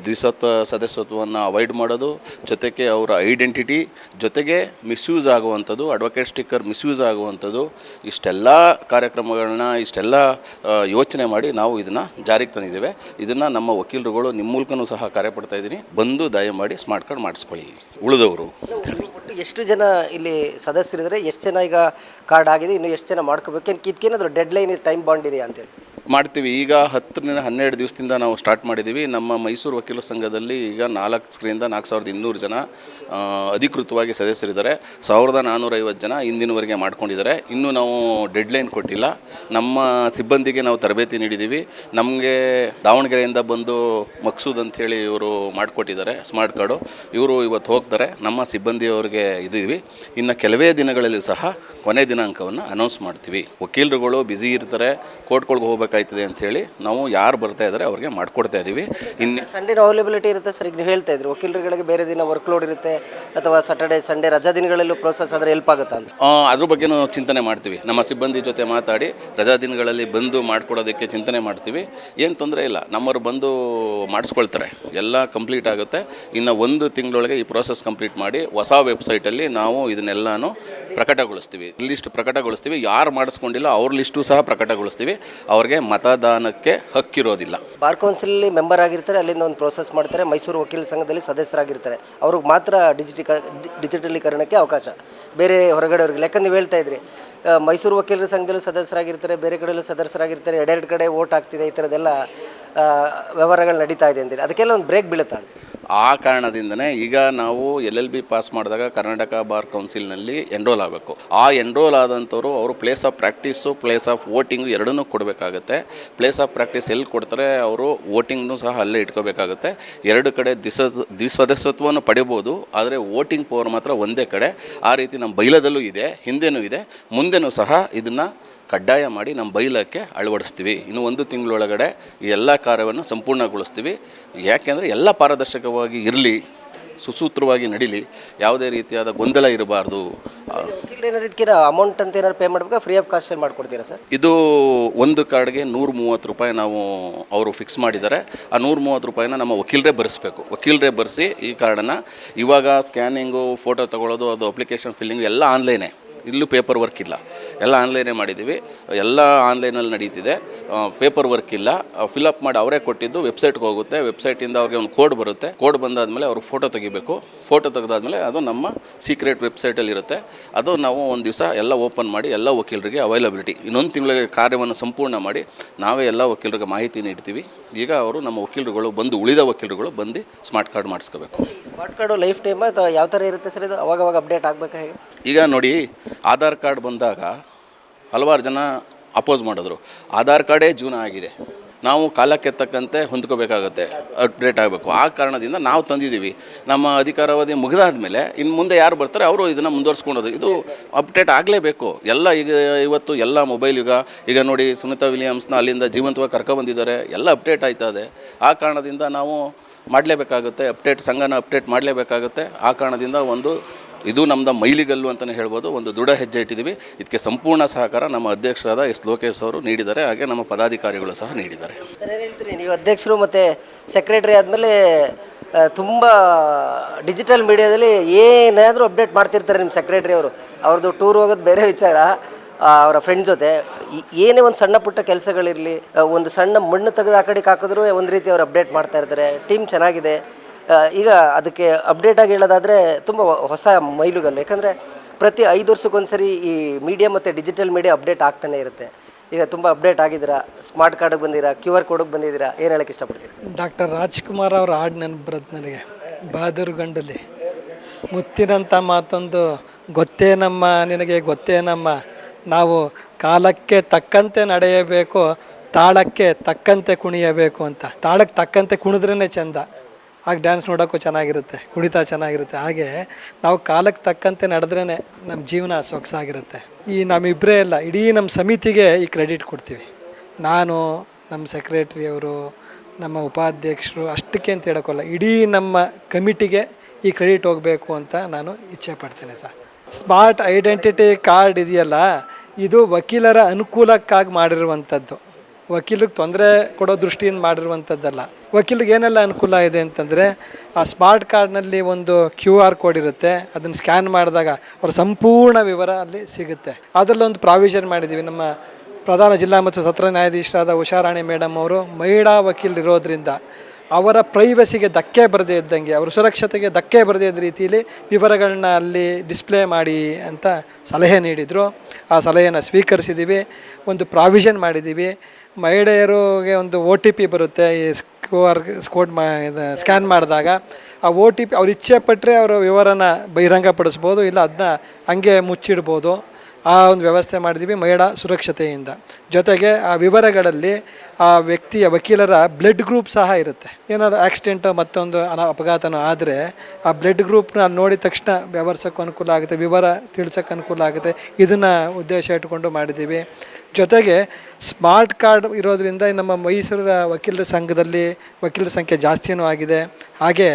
ದ್ವಿಸತ್ವ ಸದಸ್ಯತ್ವವನ್ನು ಅವಾಯ್ಡ್ ಮಾಡೋದು, ಜೊತೆಗೆ ಅವರ ಐಡೆಂಟಿಟಿ, ಜೊತೆಗೆ ಮಿಸ್ಯೂಸ್ ಆಗುವಂಥದ್ದು, ಅಡ್ವೊಕೇಟ್ ಸ್ಟಿಕ್ಕರ್ ಮಿಸ್ಯೂಸ್ ಆಗುವಂಥದ್ದು, ಇಷ್ಟೆಲ್ಲ ಕಾರ್ಯಕ್ರಮಗಳನ್ನ, ಇಷ್ಟೆಲ್ಲ ಯೋಚನೆ ಮಾಡಿ ನಾವು ಇದನ್ನು ಜಾರಿಗೆ ತಂದಿದ್ದೇವೆ. ಇದನ್ನು ನಮ್ಮ ವಕೀಲರುಗಳು ನಿಮ್ಮ ಮೂಲಕನೂ ಸಹ ಕಾರ್ಯಪಡ್ತಾ ಇದ್ದೀನಿ. ಬಂದು ದಯಮಾಡಿ ಸ್ಮಾರ್ಟ್ ಕಾರ್ಡ್ ಮಾಡಿಸ್ಕೊಳ್ಳಿ. ಉಳಿದವರು. ಒಟ್ಟು ಎಷ್ಟು ಜನ ಇಲ್ಲಿ ಸದಸ್ಯರಿದ್ದಾರೆ ಎಷ್ಟು ಜನ ಈಗ ಕಾರ್ಡ್ ಆಗಿದೆ ಇನ್ನು ಎಷ್ಟು ಜನ ಮಾಡ್ಕೋಬೇಕು? ಇದಕ್ಕೇನಾದರೂ ಡೆಡ್ ಲೈನ್ ಟೈಮ್ ಬಾಂಡ್ ಇದೆಯಾ ಅಂತೇಳಿ ಮಾಡ್ತೀವಿ. ಈಗ ಹತ್ತರಿಂದ ಹನ್ನೆರಡು ದಿವಸದಿಂದ ನಾವು ಸ್ಟಾರ್ಟ್ ಮಾಡಿದ್ದೀವಿ. ನಮ್ಮ ಮೈಸೂರು ವಕೀಲರ ಸಂಘದಲ್ಲಿ ಈಗ ನಾಲ್ಕು ಸ್ಕ್ರೀನಿಂದ ನಾಲ್ಕು ಸಾವಿರದ ಇನ್ನೂರು ಜನ. ಅಧಿಕೃತವಾಗಿ ಸದಸ್ಯರಿದ್ದಾರೆ. ಸಾವಿರದ ನಾನ್ನೂರೈವತ್ತು ಜನ ಇಂದಿನವರೆಗೆ ಮಾಡ್ಕೊಂಡಿದ್ದಾರೆ. ಇನ್ನೂ ನಾವು ಡೆಡ್ಲೈನ್ ಕೊಟ್ಟಿಲ್ಲ. ನಮ್ಮ ಸಿಬ್ಬಂದಿಗೆ ನಾವು ತರಬೇತಿ ನೀಡಿದ್ದೀವಿ. ನಮಗೆ ದಾವಣಗೆರೆಯಿಂದ ಬಂದು ಮಕ್ಸೂದ್ ಅಂಥೇಳಿ ಇವರು ಮಾಡಿಕೊಟ್ಟಿದ್ದಾರೆ ಸ್ಮಾರ್ಟ್ ಕಾರ್ಡು ಇವರು ಇವತ್ತು ಹೋಗ್ತಾರೆ. ನಮ್ಮ ಸಿಬ್ಬಂದಿಯವರಿಗೆ ಇದೀವಿ ಇನ್ನು ಕೆಲವೇ ದಿನಗಳಲ್ಲಿ ಸಹ ಕೊನೆ ದಿನಾಂಕವನ್ನು ಅನೌನ್ಸ್ ಮಾಡ್ತೀವಿ. ವಕೀಲರುಗಳು ಬ್ಯುಸಿ ಇರ್ತಾರೆ. ಕೋರ್ಟ್ಗಳಿಗೆ ಹೋಗ್ಬೇಕಾಯ್ತದೆ ಅಂಥೇಳಿ ನಾವು ಯಾರು ಬರ್ತಾ ಇದ್ದಾರೆ ಅವ್ರಿಗೆ ಮಾಡಿಕೊಡ್ತಾ ಇದ್ದೀವಿ. ಇನ್ನು ಸಂಡೇನ ಅವೈಲೇಬಿಲಿಟಿ ಇರುತ್ತೆ ಸರ್. ಈಗ ನೀವು ಹೇಳ್ತಾ ಇದ್ರು. ವಕೀಲರುಗಳಿಗೆ ಬೇರೆ ದಿನ ವರ್ಕ್ಲೋಡ್ ಇರುತ್ತೆ. ಅಥವಾ ಸಾಟರ್ಡೆ ಸಂಡೇ ರಜಾ ದಿನಗಳಲ್ಲೂ ಪ್ರೋಸೆಸ್ ಆದರೆ ಹೆಲ್ಪ್ ಆಗುತ್ತಾ ಅಂತ? ಆ, ಅದ್ರ ಬಗ್ಗೆ ಚಿಂತನೆ ಮಾಡ್ತೀವಿ. ನಮ್ಮ ಸಿಬ್ಬಂದಿ ಜೊತೆ ಮಾತಾಡಿ ರಜಾ ದಿನಗಳಲ್ಲಿ ಬಂದು ಮಾಡ್ಕೊಡೋದಕ್ಕೆ ಚಿಂತನೆ ಮಾಡ್ತೀವಿ. ಏನು ತೊಂದರೆ ಇಲ್ಲ. ನಮ್ಮವರು ಬಂದು ಮಾಡಿಸ್ಕೊಳ್ತಾರೆ. ಎಲ್ಲ ಕಂಪ್ಲೀಟ್ ಆಗುತ್ತೆ. ಇನ್ನು ಒಂದು ತಿಂಗಳೊಳಗೆ ಈ ಪ್ರೋಸೆಸ್ ಕಂಪ್ಲೀಟ್ ಮಾಡಿ ಹೊಸ ವೆಬ್ಸೈಟಲ್ಲಿ ನಾವು ಇದನ್ನೆಲ್ಲನೂ ಪ್ರಕಟಗೊಳಿಸ್ತೀವಿ. ಲಿಸ್ಟ್ ಪ್ರಕಟಗೊಳಿಸ್ತೀವಿ. ಯಾರು ಮಾಡಿಸ್ಕೊಂಡಿಲ್ಲ ಅವ್ರ ಲಿಸ್ಟು ಸಹ ಪ್ರಕಟಗೊಳಿಸ್ತೀವಿ. ಅವ್ರಿಗೆ ಮತದಾನಕ್ಕೆ ಹಕ್ಕಿರೋದಿಲ್ಲ. ಬಾರ್ ಕೌನ್ಸಿಲಲ್ಲಿ ಮೆಂಬರ್ ಆಗಿರ್ತಾರೆ ಅಲ್ಲಿಂದ ಒಂದು ಪ್ರೋಸೆಸ್ ಮಾಡ್ತಾರೆ. ಮೈಸೂರು ವಕೀಲ ಸಂಘದಲ್ಲಿ ಸದಸ್ಯರಾಗಿರ್ತಾರೆ. ಅವ್ರಿಗೆ ಮಾತ್ರ ಡಿಜಿಟಿ ಡಿಜಿಟಲೀಕರಣಕ್ಕೆ ಅವಕಾಶ. ಬೇರೆ ಹೊರಗಡೆ ಅವ್ರಿಗೆ ಯಾಕಂದ್ರೆ ನೀವು ಹೇಳ್ತಾ ಇದ್ರಿ ಮೈಸೂರು ವಕೀಲರ ಸಂಘದಲ್ಲೂ ಸದಸ್ಯರಾಗಿರ್ತಾರೆ, ಬೇರೆ ಕಡೆಯಲ್ಲೂ ಸದಸ್ಯರಾಗಿರ್ತಾರೆ ಎರಡೆರಡು ಕಡೆ ಓಟ್ ಆಗ್ತಿದೆ ಈ ಥರದ್ದೆಲ್ಲ ವ್ಯವಹಾರಗಳು ನಡೀತಾ ಇದೆ ಅಂತೇಳಿ ಅದಕ್ಕೆಲ್ಲ ಒಂದು ಬ್ರೇಕ್ ಬೀಳುತ್ತಾ ಅಂತ. ಆ ಕಾರಣದಿಂದನೇ ಈಗ ನಾವು ಎಲ್ ಎಲ್ ಬಿ ಪಾಸ್ ಮಾಡಿದಾಗ ಕರ್ನಾಟಕ ಬಾರ್ ಕೌನ್ಸಿಲ್ನಲ್ಲಿ ಎನ್ರೋಲ್ ಆಗಬೇಕು. ಆ ಎನ್ರೋಲ್ ಆದಂಥವ್ರು ಅವರು place of practice place of voting ಎರಡನ್ನೂ ಕೊಡಬೇಕಾಗುತ್ತೆ. ಪ್ಲೇಸ್ ಆಫ್ ಪ್ರಾಕ್ಟೀಸ್ ಎಲ್ಲಿ ಕೊಡ್ತಾರೆ ಅವರು ವೋಟಿಂಗ್ನು ಸಹ ಅಲ್ಲೇ ಇಟ್ಕೋಬೇಕಾಗುತ್ತೆ. ಎರಡು ಕಡೆ ದಿಸ ದ್ವಿಸದಸ್ಯತ್ವವನ್ನು ಪಡಿಬೋದು, ಆದರೆ ವೋಟಿಂಗ್ ಪವರ್ ಮಾತ್ರ ಒಂದೇ ಕಡೆ. ಆ ರೀತಿ ನಮ್ಮ ಬೈಲದಲ್ಲೂ ಇದೆ, ಹಿಂದೆನೂ ಇದೆ. ಮುಂದೆನೂ ಸಹ ಇದನ್ನು ಕಡ್ಡಾಯ ಮಾಡಿ ನಮ್ಮ ಬೈಲಕ್ಕೆ ಅಳವಡಿಸ್ತೀವಿ. ಇನ್ನು ಒಂದು ತಿಂಗಳೊಳಗಡೆ ಈ ಎಲ್ಲ ಕಾರ್ಯವನ್ನು ಸಂಪೂರ್ಣಗೊಳಿಸ್ತೀವಿ. ಯಾಕೆಂದರೆ ಎಲ್ಲ ಪಾರದರ್ಶಕವಾಗಿ ಇರಲಿ ಸುಸೂತ್ರವಾಗಿ ನಡೀಲಿ ಯಾವುದೇ ರೀತಿಯಾದ ಗೊಂದಲ ಇರಬಾರ್ದು. ಏನಾರು ಅಮೌಂಟ್ ಅಂತ ಏನಾದ್ರು ಪೇ ಮಾಡಬೇಕಾ? ಫ್ರೀ ಆಫ್ ಕಾಸ್ಟ್ ಮಾಡ್ಕೊಡ್ತೀರಾ ಸರ್? ಇದು ಒಂದು ಕಾರ್ಡ್ಗೆ ನೂರ ಮೂವತ್ತು ರೂಪಾಯಿ ನಾವು ಅವರು ಫಿಕ್ಸ್ ಮಾಡಿದ್ದಾರೆ. ಆ ನೂರ ಮೂವತ್ತು ರೂಪಾಯಿನ ನಮ್ಮ ವಕೀಲರೇ ಬರೆಸಬೇಕು. ವಕೀಲರೇ ಬರೆಸಿ ಈ ಕಾರ್ಡನ್ನು ಇವಾಗ ಸ್ಕ್ಯಾನಿಂಗು ಫೋಟೋ ತಗೊಳ್ಳೋದು ಅದು ಅಪ್ಲಿಕೇಶನ್ ಫಿಲ್ಲಿಂಗು ಎಲ್ಲ ಆನ್ಲೈನೇ ಇಲ್ಲೂ ಪೇಪರ್ ವರ್ಕ್ ಇಲ್ಲ. ಎಲ್ಲ ಆನ್ಲೈನೇ ಮಾಡಿದ್ದೀವಿ. ಎಲ್ಲ ಆನ್ಲೈನಲ್ಲಿ ನಡೀತಿದೆ. ಪೇಪರ್ ವರ್ಕ್ ಇಲ್ಲ. ಫಿಲಪ್ ಮಾಡಿ ಅವರೇ ಕೊಟ್ಟಿದ್ದು ವೆಬ್ಸೈಟ್ಗೆ ಹೋಗುತ್ತೆ. ವೆಬ್ಸೈಟಿಂದ ಅವ್ರಿಗೆ ಒಂದು ಕೋಡ್ ಬರುತ್ತೆ. ಕೋಡ್ ಬಂದಾದಮೇಲೆ ಅವರು ಫೋಟೋ ತೆಗಿಬೇಕು. ಫೋಟೋ ತೆಗೆದಾದ್ಮೇಲೆ ಅದು ನಮ್ಮ ಸೀಕ್ರೆಟ್ ವೆಬ್ಸೈಟಲ್ಲಿ ಇರುತ್ತೆ. ಅದು ನಾವು ಒಂದು ದಿವಸ ಎಲ್ಲ ಓಪನ್ ಮಾಡಿ ಎಲ್ಲ ವಕೀಲರಿಗೆ ಅವೈಲಬಿಲಿಟಿ ಇನ್ನೊಂದು ತಿಂಗಳಿಗೆ ಕಾರ್ಯವನ್ನು ಸಂಪೂರ್ಣ ಮಾಡಿ ನಾವೇ ಎಲ್ಲ ವಕೀಲರಿಗೆ ಮಾಹಿತಿ ನೀಡ್ತೀವಿ. ಈಗ ಅವರು ನಮ್ಮ ವಕೀಲರುಗಳು ಬಂದು ಉಳಿದ ವಕೀಲರುಗಳು ಬಂದು ಸ್ಮಾರ್ಟ್ ಕಾರ್ಡ್ ಮಾಡಿಸ್ಕೋಬೇಕು. ಸ್ಮಾರ್ಟ್ ಕಾರ್ಡು ಲೈಫ್ ಟೈಮ್ ಅಥವಾ ಯಾವ ಥರ ಇರುತ್ತೆ ಸರ್ ಇದು? ಅವಾಗ ಅವಾಗ ಅಪ್ಡೇಟ್ ಆಗಬೇಕಾಗಿ ಈಗ ನೋಡಿ ಆಧಾರ್ ಕಾರ್ಡ್ ಬಂದಾಗ ಹಲವಾರು ಜನ ಅಪೋಸ್ ಮಾಡಿದ್ರು. ಆಧಾರ್ ಕಾರ್ಡೇ ಜೀವನ ಆಗಿದೆ. ನಾವು ಕಾಲಕ್ಕೆ ತಕ್ಕಂತೆ ಹೊಂದ್ಕೋಬೇಕಾಗತ್ತೆ, ಅಪ್ಡೇಟ್ ಆಗಬೇಕು. ಆ ಕಾರಣದಿಂದ ನಾವು ತಂದಿದ್ದೀವಿ. ನಮ್ಮ ಅಧಿಕಾರಾವಧಿ ಮುಗಿದಾದ ಮೇಲೆ ಇನ್ನು ಮುಂದೆ ಯಾರು ಬರ್ತಾರೆ ಅವರು ಇದನ್ನು ಮುಂದುವರ್ಸ್ಕೊಳೋದು ಇದು ಅಪ್ಡೇಟ್ ಆಗಲೇಬೇಕು. ಎಲ್ಲ ಈಗ ಇವತ್ತು ಎಲ್ಲ ಮೊಬೈಲ್ ಯುಗ. ಈಗ ನೋಡಿ ಸುನಿತಾ ವಿಲಿಯಮ್ಸ್ನ ಅಲ್ಲಿಂದ ಜೀವಂತವಾಗಿ ಕರ್ಕೊಬಂದಿದ್ದಾರೆ ಎಲ್ಲ ಅಪ್ಡೇಟ್ ಆಯ್ತಾ ಇದೆ. ಆ ಕಾರಣದಿಂದ ನಾವು ಮಾಡಲೇಬೇಕಾಗುತ್ತೆ, ಅಪ್ಡೇಟ್ ಸಂಘನ ಅಪ್ಡೇಟ್ ಮಾಡಲೇಬೇಕಾಗುತ್ತೆ. ಆ ಕಾರಣದಿಂದ ಒಂದು ಇದು ನಮ್ಮದು ಮೈಲಿಗಲ್ಲು ಅಂತಲೇ ಹೇಳ್ಬೋದು. ಒಂದು ದೃಢ ಹೆಜ್ಜೆ ಇಟ್ಟಿದ್ದೀವಿ. ಇದಕ್ಕೆ ಸಂಪೂರ್ಣ ಸಹಕಾರ ನಮ್ಮ ಅಧ್ಯಕ್ಷರಾದ ಎಸ್ ಲೋಕೇಶ್ ಅವರು ನೀಡಿದ್ದಾರೆ. ಹಾಗೆ ನಮ್ಮ ಪದಾಧಿಕಾರಿಗಳು ಸಹ ನೀಡಿದ್ದಾರೆ. ಸರ್ ನೀವು ಅಧ್ಯಕ್ಷರು ಮತ್ತು ಸೆಕ್ರೆಟರಿ ಆದಮೇಲೆ ತುಂಬ ಡಿಜಿಟಲ್ ಮೀಡಿಯಾದಲ್ಲಿ ಏನಾದರೂ ಅಪ್ಡೇಟ್ ಮಾಡ್ತಿರ್ತಾರೆ ನಿಮ್ಮ ಸೆಕ್ರೆಟರಿ ಅವರು. ಅವ್ರದ್ದು ಟೂರ್ ಹೋಗೋದು ಬೇರೆ ವಿಚಾರ. ಅವರ ಫ್ರೆಂಡ್ ಜೊತೆ. ಏನೇ ಒಂದು ಸಣ್ಣ ಪುಟ್ಟ ಕೆಲಸಗಳಿರಲಿ ಒಂದು ಸಣ್ಣ ಮಣ್ಣು ತೆಗೆದು ಆ ಕಡೆಗೆ ಹಾಕಿದ್ರು ಒಂದು ರೀತಿ ಅವ್ರು ಅಪ್ಡೇಟ್ ಮಾಡ್ತಾ ಇರ್ತಾರೆ. ಟೀಮ್ ಚೆನ್ನಾಗಿದೆ. ಈಗ ಅದಕ್ಕೆ ಅಪ್ಡೇಟ್ ಆಗಿ ಹೇಳೋದಾದರೆ ತುಂಬ ಹೊಸ ಮೈಲುಗಲ್ಲು. ಯಾಕಂದರೆ ಪ್ರತಿ ಐದು ವರ್ಷಕ್ಕೊಂದ್ಸರಿ ಈ ಮೀಡಿಯಾ ಮತ್ತು ಡಿಜಿಟಲ್ ಮೀಡಿಯಾ ಅಪ್ಡೇಟ್ ಆಗ್ತಾನೆ ಇರುತ್ತೆ. ಈಗ ತುಂಬ ಅಪ್ಡೇಟ್ ಆಗಿದ್ದೀರಾ? ಸ್ಮಾರ್ಟ್ ಕಾರ್ಡಿಗೆ ಬಂದಿರಾ ಕ್ಯೂ ಆರ್ ಕೋಡಿಗೆ ಬಂದಿದ್ದೀರಾ? ಏನು ಹೇಳಕ್ಕೆ ಇಷ್ಟಪಡ್ತೀರಿ? ಡಾಕ್ಟರ್ ರಾಜ್ಕುಮಾರ್ ಅವರು ಹಾಡು ನನ್ನ ಬರುತ್ತೆ ನನಗೆ. ಬಹದ್ದೂರ್ ಗಂಡಲ್ಲಿ. ಮುತ್ತಿನಂಥ ಮಾತೊಂದು ಗೊತ್ತೇನಮ್ಮ ನಿನಗೆ ಗೊತ್ತೇನಮ್ಮ ನಾವು ಕಾಲಕ್ಕೆ ತಕ್ಕಂತೆ ನಡೆಯಬೇಕು, ತಾಳಕ್ಕೆ ತಕ್ಕಂತೆ ಕುಣಿಯಬೇಕು ಅಂತ. ತಾಳಕ್ಕೆ ತಕ್ಕಂತೆ ಕುಣಿದ್ರೇ ಚಂದ. ಆಗ ಡ್ಯಾನ್ಸ್ ನೋಡೋಕ್ಕೂ ಚೆನ್ನಾಗಿರುತ್ತೆ, ಕುಣಿತ ಚೆನ್ನಾಗಿರುತ್ತೆ. ಹಾಗೆ ನಾವು ಕಾಲಕ್ಕೆ ತಕ್ಕಂತೆ ನಡೆದ್ರೇ ನಮ್ಮ ಜೀವನ ಸೊಗಸಾಗಿರುತ್ತೆ. ಈ ನಮ್ಮಿಬ್ಬರೇ ಅಲ್ಲ, ಇಡೀ ನಮ್ಮ ಸಮಿತಿಗೆ ಈ ಕ್ರೆಡಿಟ್ ಕೊಡ್ತೀವಿ. ನಾನು ನಮ್ಮ ಸೆಕ್ರೆಟ್ರಿ ಅವರು, ನಮ್ಮ ಉಪಾಧ್ಯಕ್ಷರು, ಅಷ್ಟಕ್ಕೆ ಅಂತ ಹೇಳೋಕ್ಕಲ್ಲ, ಇಡೀ ನಮ್ಮ ಕಮಿಟಿಗೆ ಈ ಕ್ರೆಡಿಟ್ ಹೋಗಬೇಕು ಅಂತ ನಾನು ಇಚ್ಛೆ ಪಡ್ತೇನೆ ಸರ್. ಸ್ಮಾರ್ಟ್ ಐಡೆಂಟಿಟಿ ಕಾರ್ಡ್ ಇದೆಯಲ್ಲ, ಇದು ವಕೀಲರ ಅನುಕೂಲಕ್ಕಾಗಿ ಮಾಡಿರುವಂಥದ್ದು. ವಕೀಲರಿಗೆ ತೊಂದರೆ ಕೊಡೋ ದೃಷ್ಟಿಯಿಂದ ಮಾಡಿರುವಂಥದ್ದಲ್ಲ. ವಕೀಲರಿಗೆ ಏನೆಲ್ಲ ಅನುಕೂಲ ಇದೆ ಅಂತಂದರೆ, ಆ ಸ್ಮಾರ್ಟ್ ಕಾರ್ಡ್ನಲ್ಲಿ ಒಂದು ಕ್ಯೂ ಆರ್ ಕೋಡ್ ಇರುತ್ತೆ. ಅದನ್ನು ಸ್ಕ್ಯಾನ್ ಮಾಡಿದಾಗ ಅವ್ರ ಸಂಪೂರ್ಣ ವಿವರ ಅಲ್ಲಿ ಸಿಗುತ್ತೆ. ಅದರಲ್ಲೊಂದು ಪ್ರಾವಿಷನ್ ಮಾಡಿದ್ದೀವಿ. ನಮ್ಮ ಪ್ರಧಾನ ಜಿಲ್ಲಾ ಮತ್ತು ಸತ್ರ ನ್ಯಾಯಾಧೀಶರಾದ ಉಷಾರಾಣಿ ಮೇಡಮ್ ಅವರು ಮಹಿಳಾ ವಕೀಲರಿರೋದ್ರಿಂದ ಅವರ ಪ್ರೈವಸಿಗೆ ಧಕ್ಕೆ ಬರದೇ ಇದ್ದಂಗೆ, ಅವರ ಸುರಕ್ಷತೆಗೆ ಧಕ್ಕೆ ಬರದೇ ಇದ್ದ ರೀತಿಯಲ್ಲಿ ವಿವರಗಳನ್ನ ಅಲ್ಲಿ ಡಿಸ್ಪ್ಲೇ ಮಾಡಿ ಅಂತ ಸಲಹೆ ನೀಡಿದರು. ಆ ಸಲಹೆಯನ್ನು ಸ್ವೀಕರಿಸಿದ್ದೀವಿ. ಒಂದು ಪ್ರಾವಿಷನ್ ಮಾಡಿದ್ದೀವಿ. ಮಹಿಳೆಯರಿಗೆ ಒಂದು ಒ ಟಿ ಪಿ ಬರುತ್ತೆ. ಈ ಕ್ಯೂ ಆರ್ ಕೋಡ್ ಮಾ ಸ್ಕ್ಯಾನ್ ಮಾಡಿದಾಗ ಆ ಒ ಟಿ ಪಿ ಅವ್ರು ಇಚ್ಛೆ ಪಟ್ಟರೆ ಅವರ ವಿವರನ ಬಹಿರಂಗಪಡಿಸ್ಬೋದು, ಇಲ್ಲ ಅದನ್ನ ಹಂಗೆ ಮುಚ್ಚಿಡ್ಬೋದು. ಆ ಒಂದು ವ್ಯವಸ್ಥೆ ಮಾಡಿದ್ದೀವಿ ಮಹಿಳಾ ಸುರಕ್ಷತೆಯಿಂದ. ಜೊತೆಗೆ ಆ ವಿವರಗಳಲ್ಲಿ ಆ ವ್ಯಕ್ತಿಯ ವಕೀಲರ ಬ್ಲಡ್ ಗ್ರೂಪ್ ಸಹ ಇರುತ್ತೆ. ಏನಾದ್ರು ಆಕ್ಸಿಡೆಂಟು ಮತ್ತೊಂದು ಅನ, ಅಪಘಾತನೂ ಆದರೆ ಆ ಬ್ಲಡ್ ಗ್ರೂಪ್ನ ನೋಡಿದ ತಕ್ಷಣ ವ್ಯವಹರಿಸೋಕೆ ಅನುಕೂಲ ಆಗುತ್ತೆ, ವಿವರ ತಿಳ್ಸೋಕೆ ಅನುಕೂಲ ಆಗುತ್ತೆ. ಇದನ್ನು ಉದ್ದೇಶ ಇಟ್ಕೊಂಡು ಮಾಡಿದ್ದೀವಿ. ಜೊತೆಗೆ ಸ್ಮಾರ್ಟ್ ಕಾರ್ಡ್ ಇರೋದರಿಂದ ನಮ್ಮ ಮೈಸೂರು ವಕೀಲರ ಸಂಘದಲ್ಲಿ ವಕೀಲರ ಸಂಖ್ಯೆ ಜಾಸ್ತಿಯೂ ಆಗಿದೆ. ಹಾಗೆ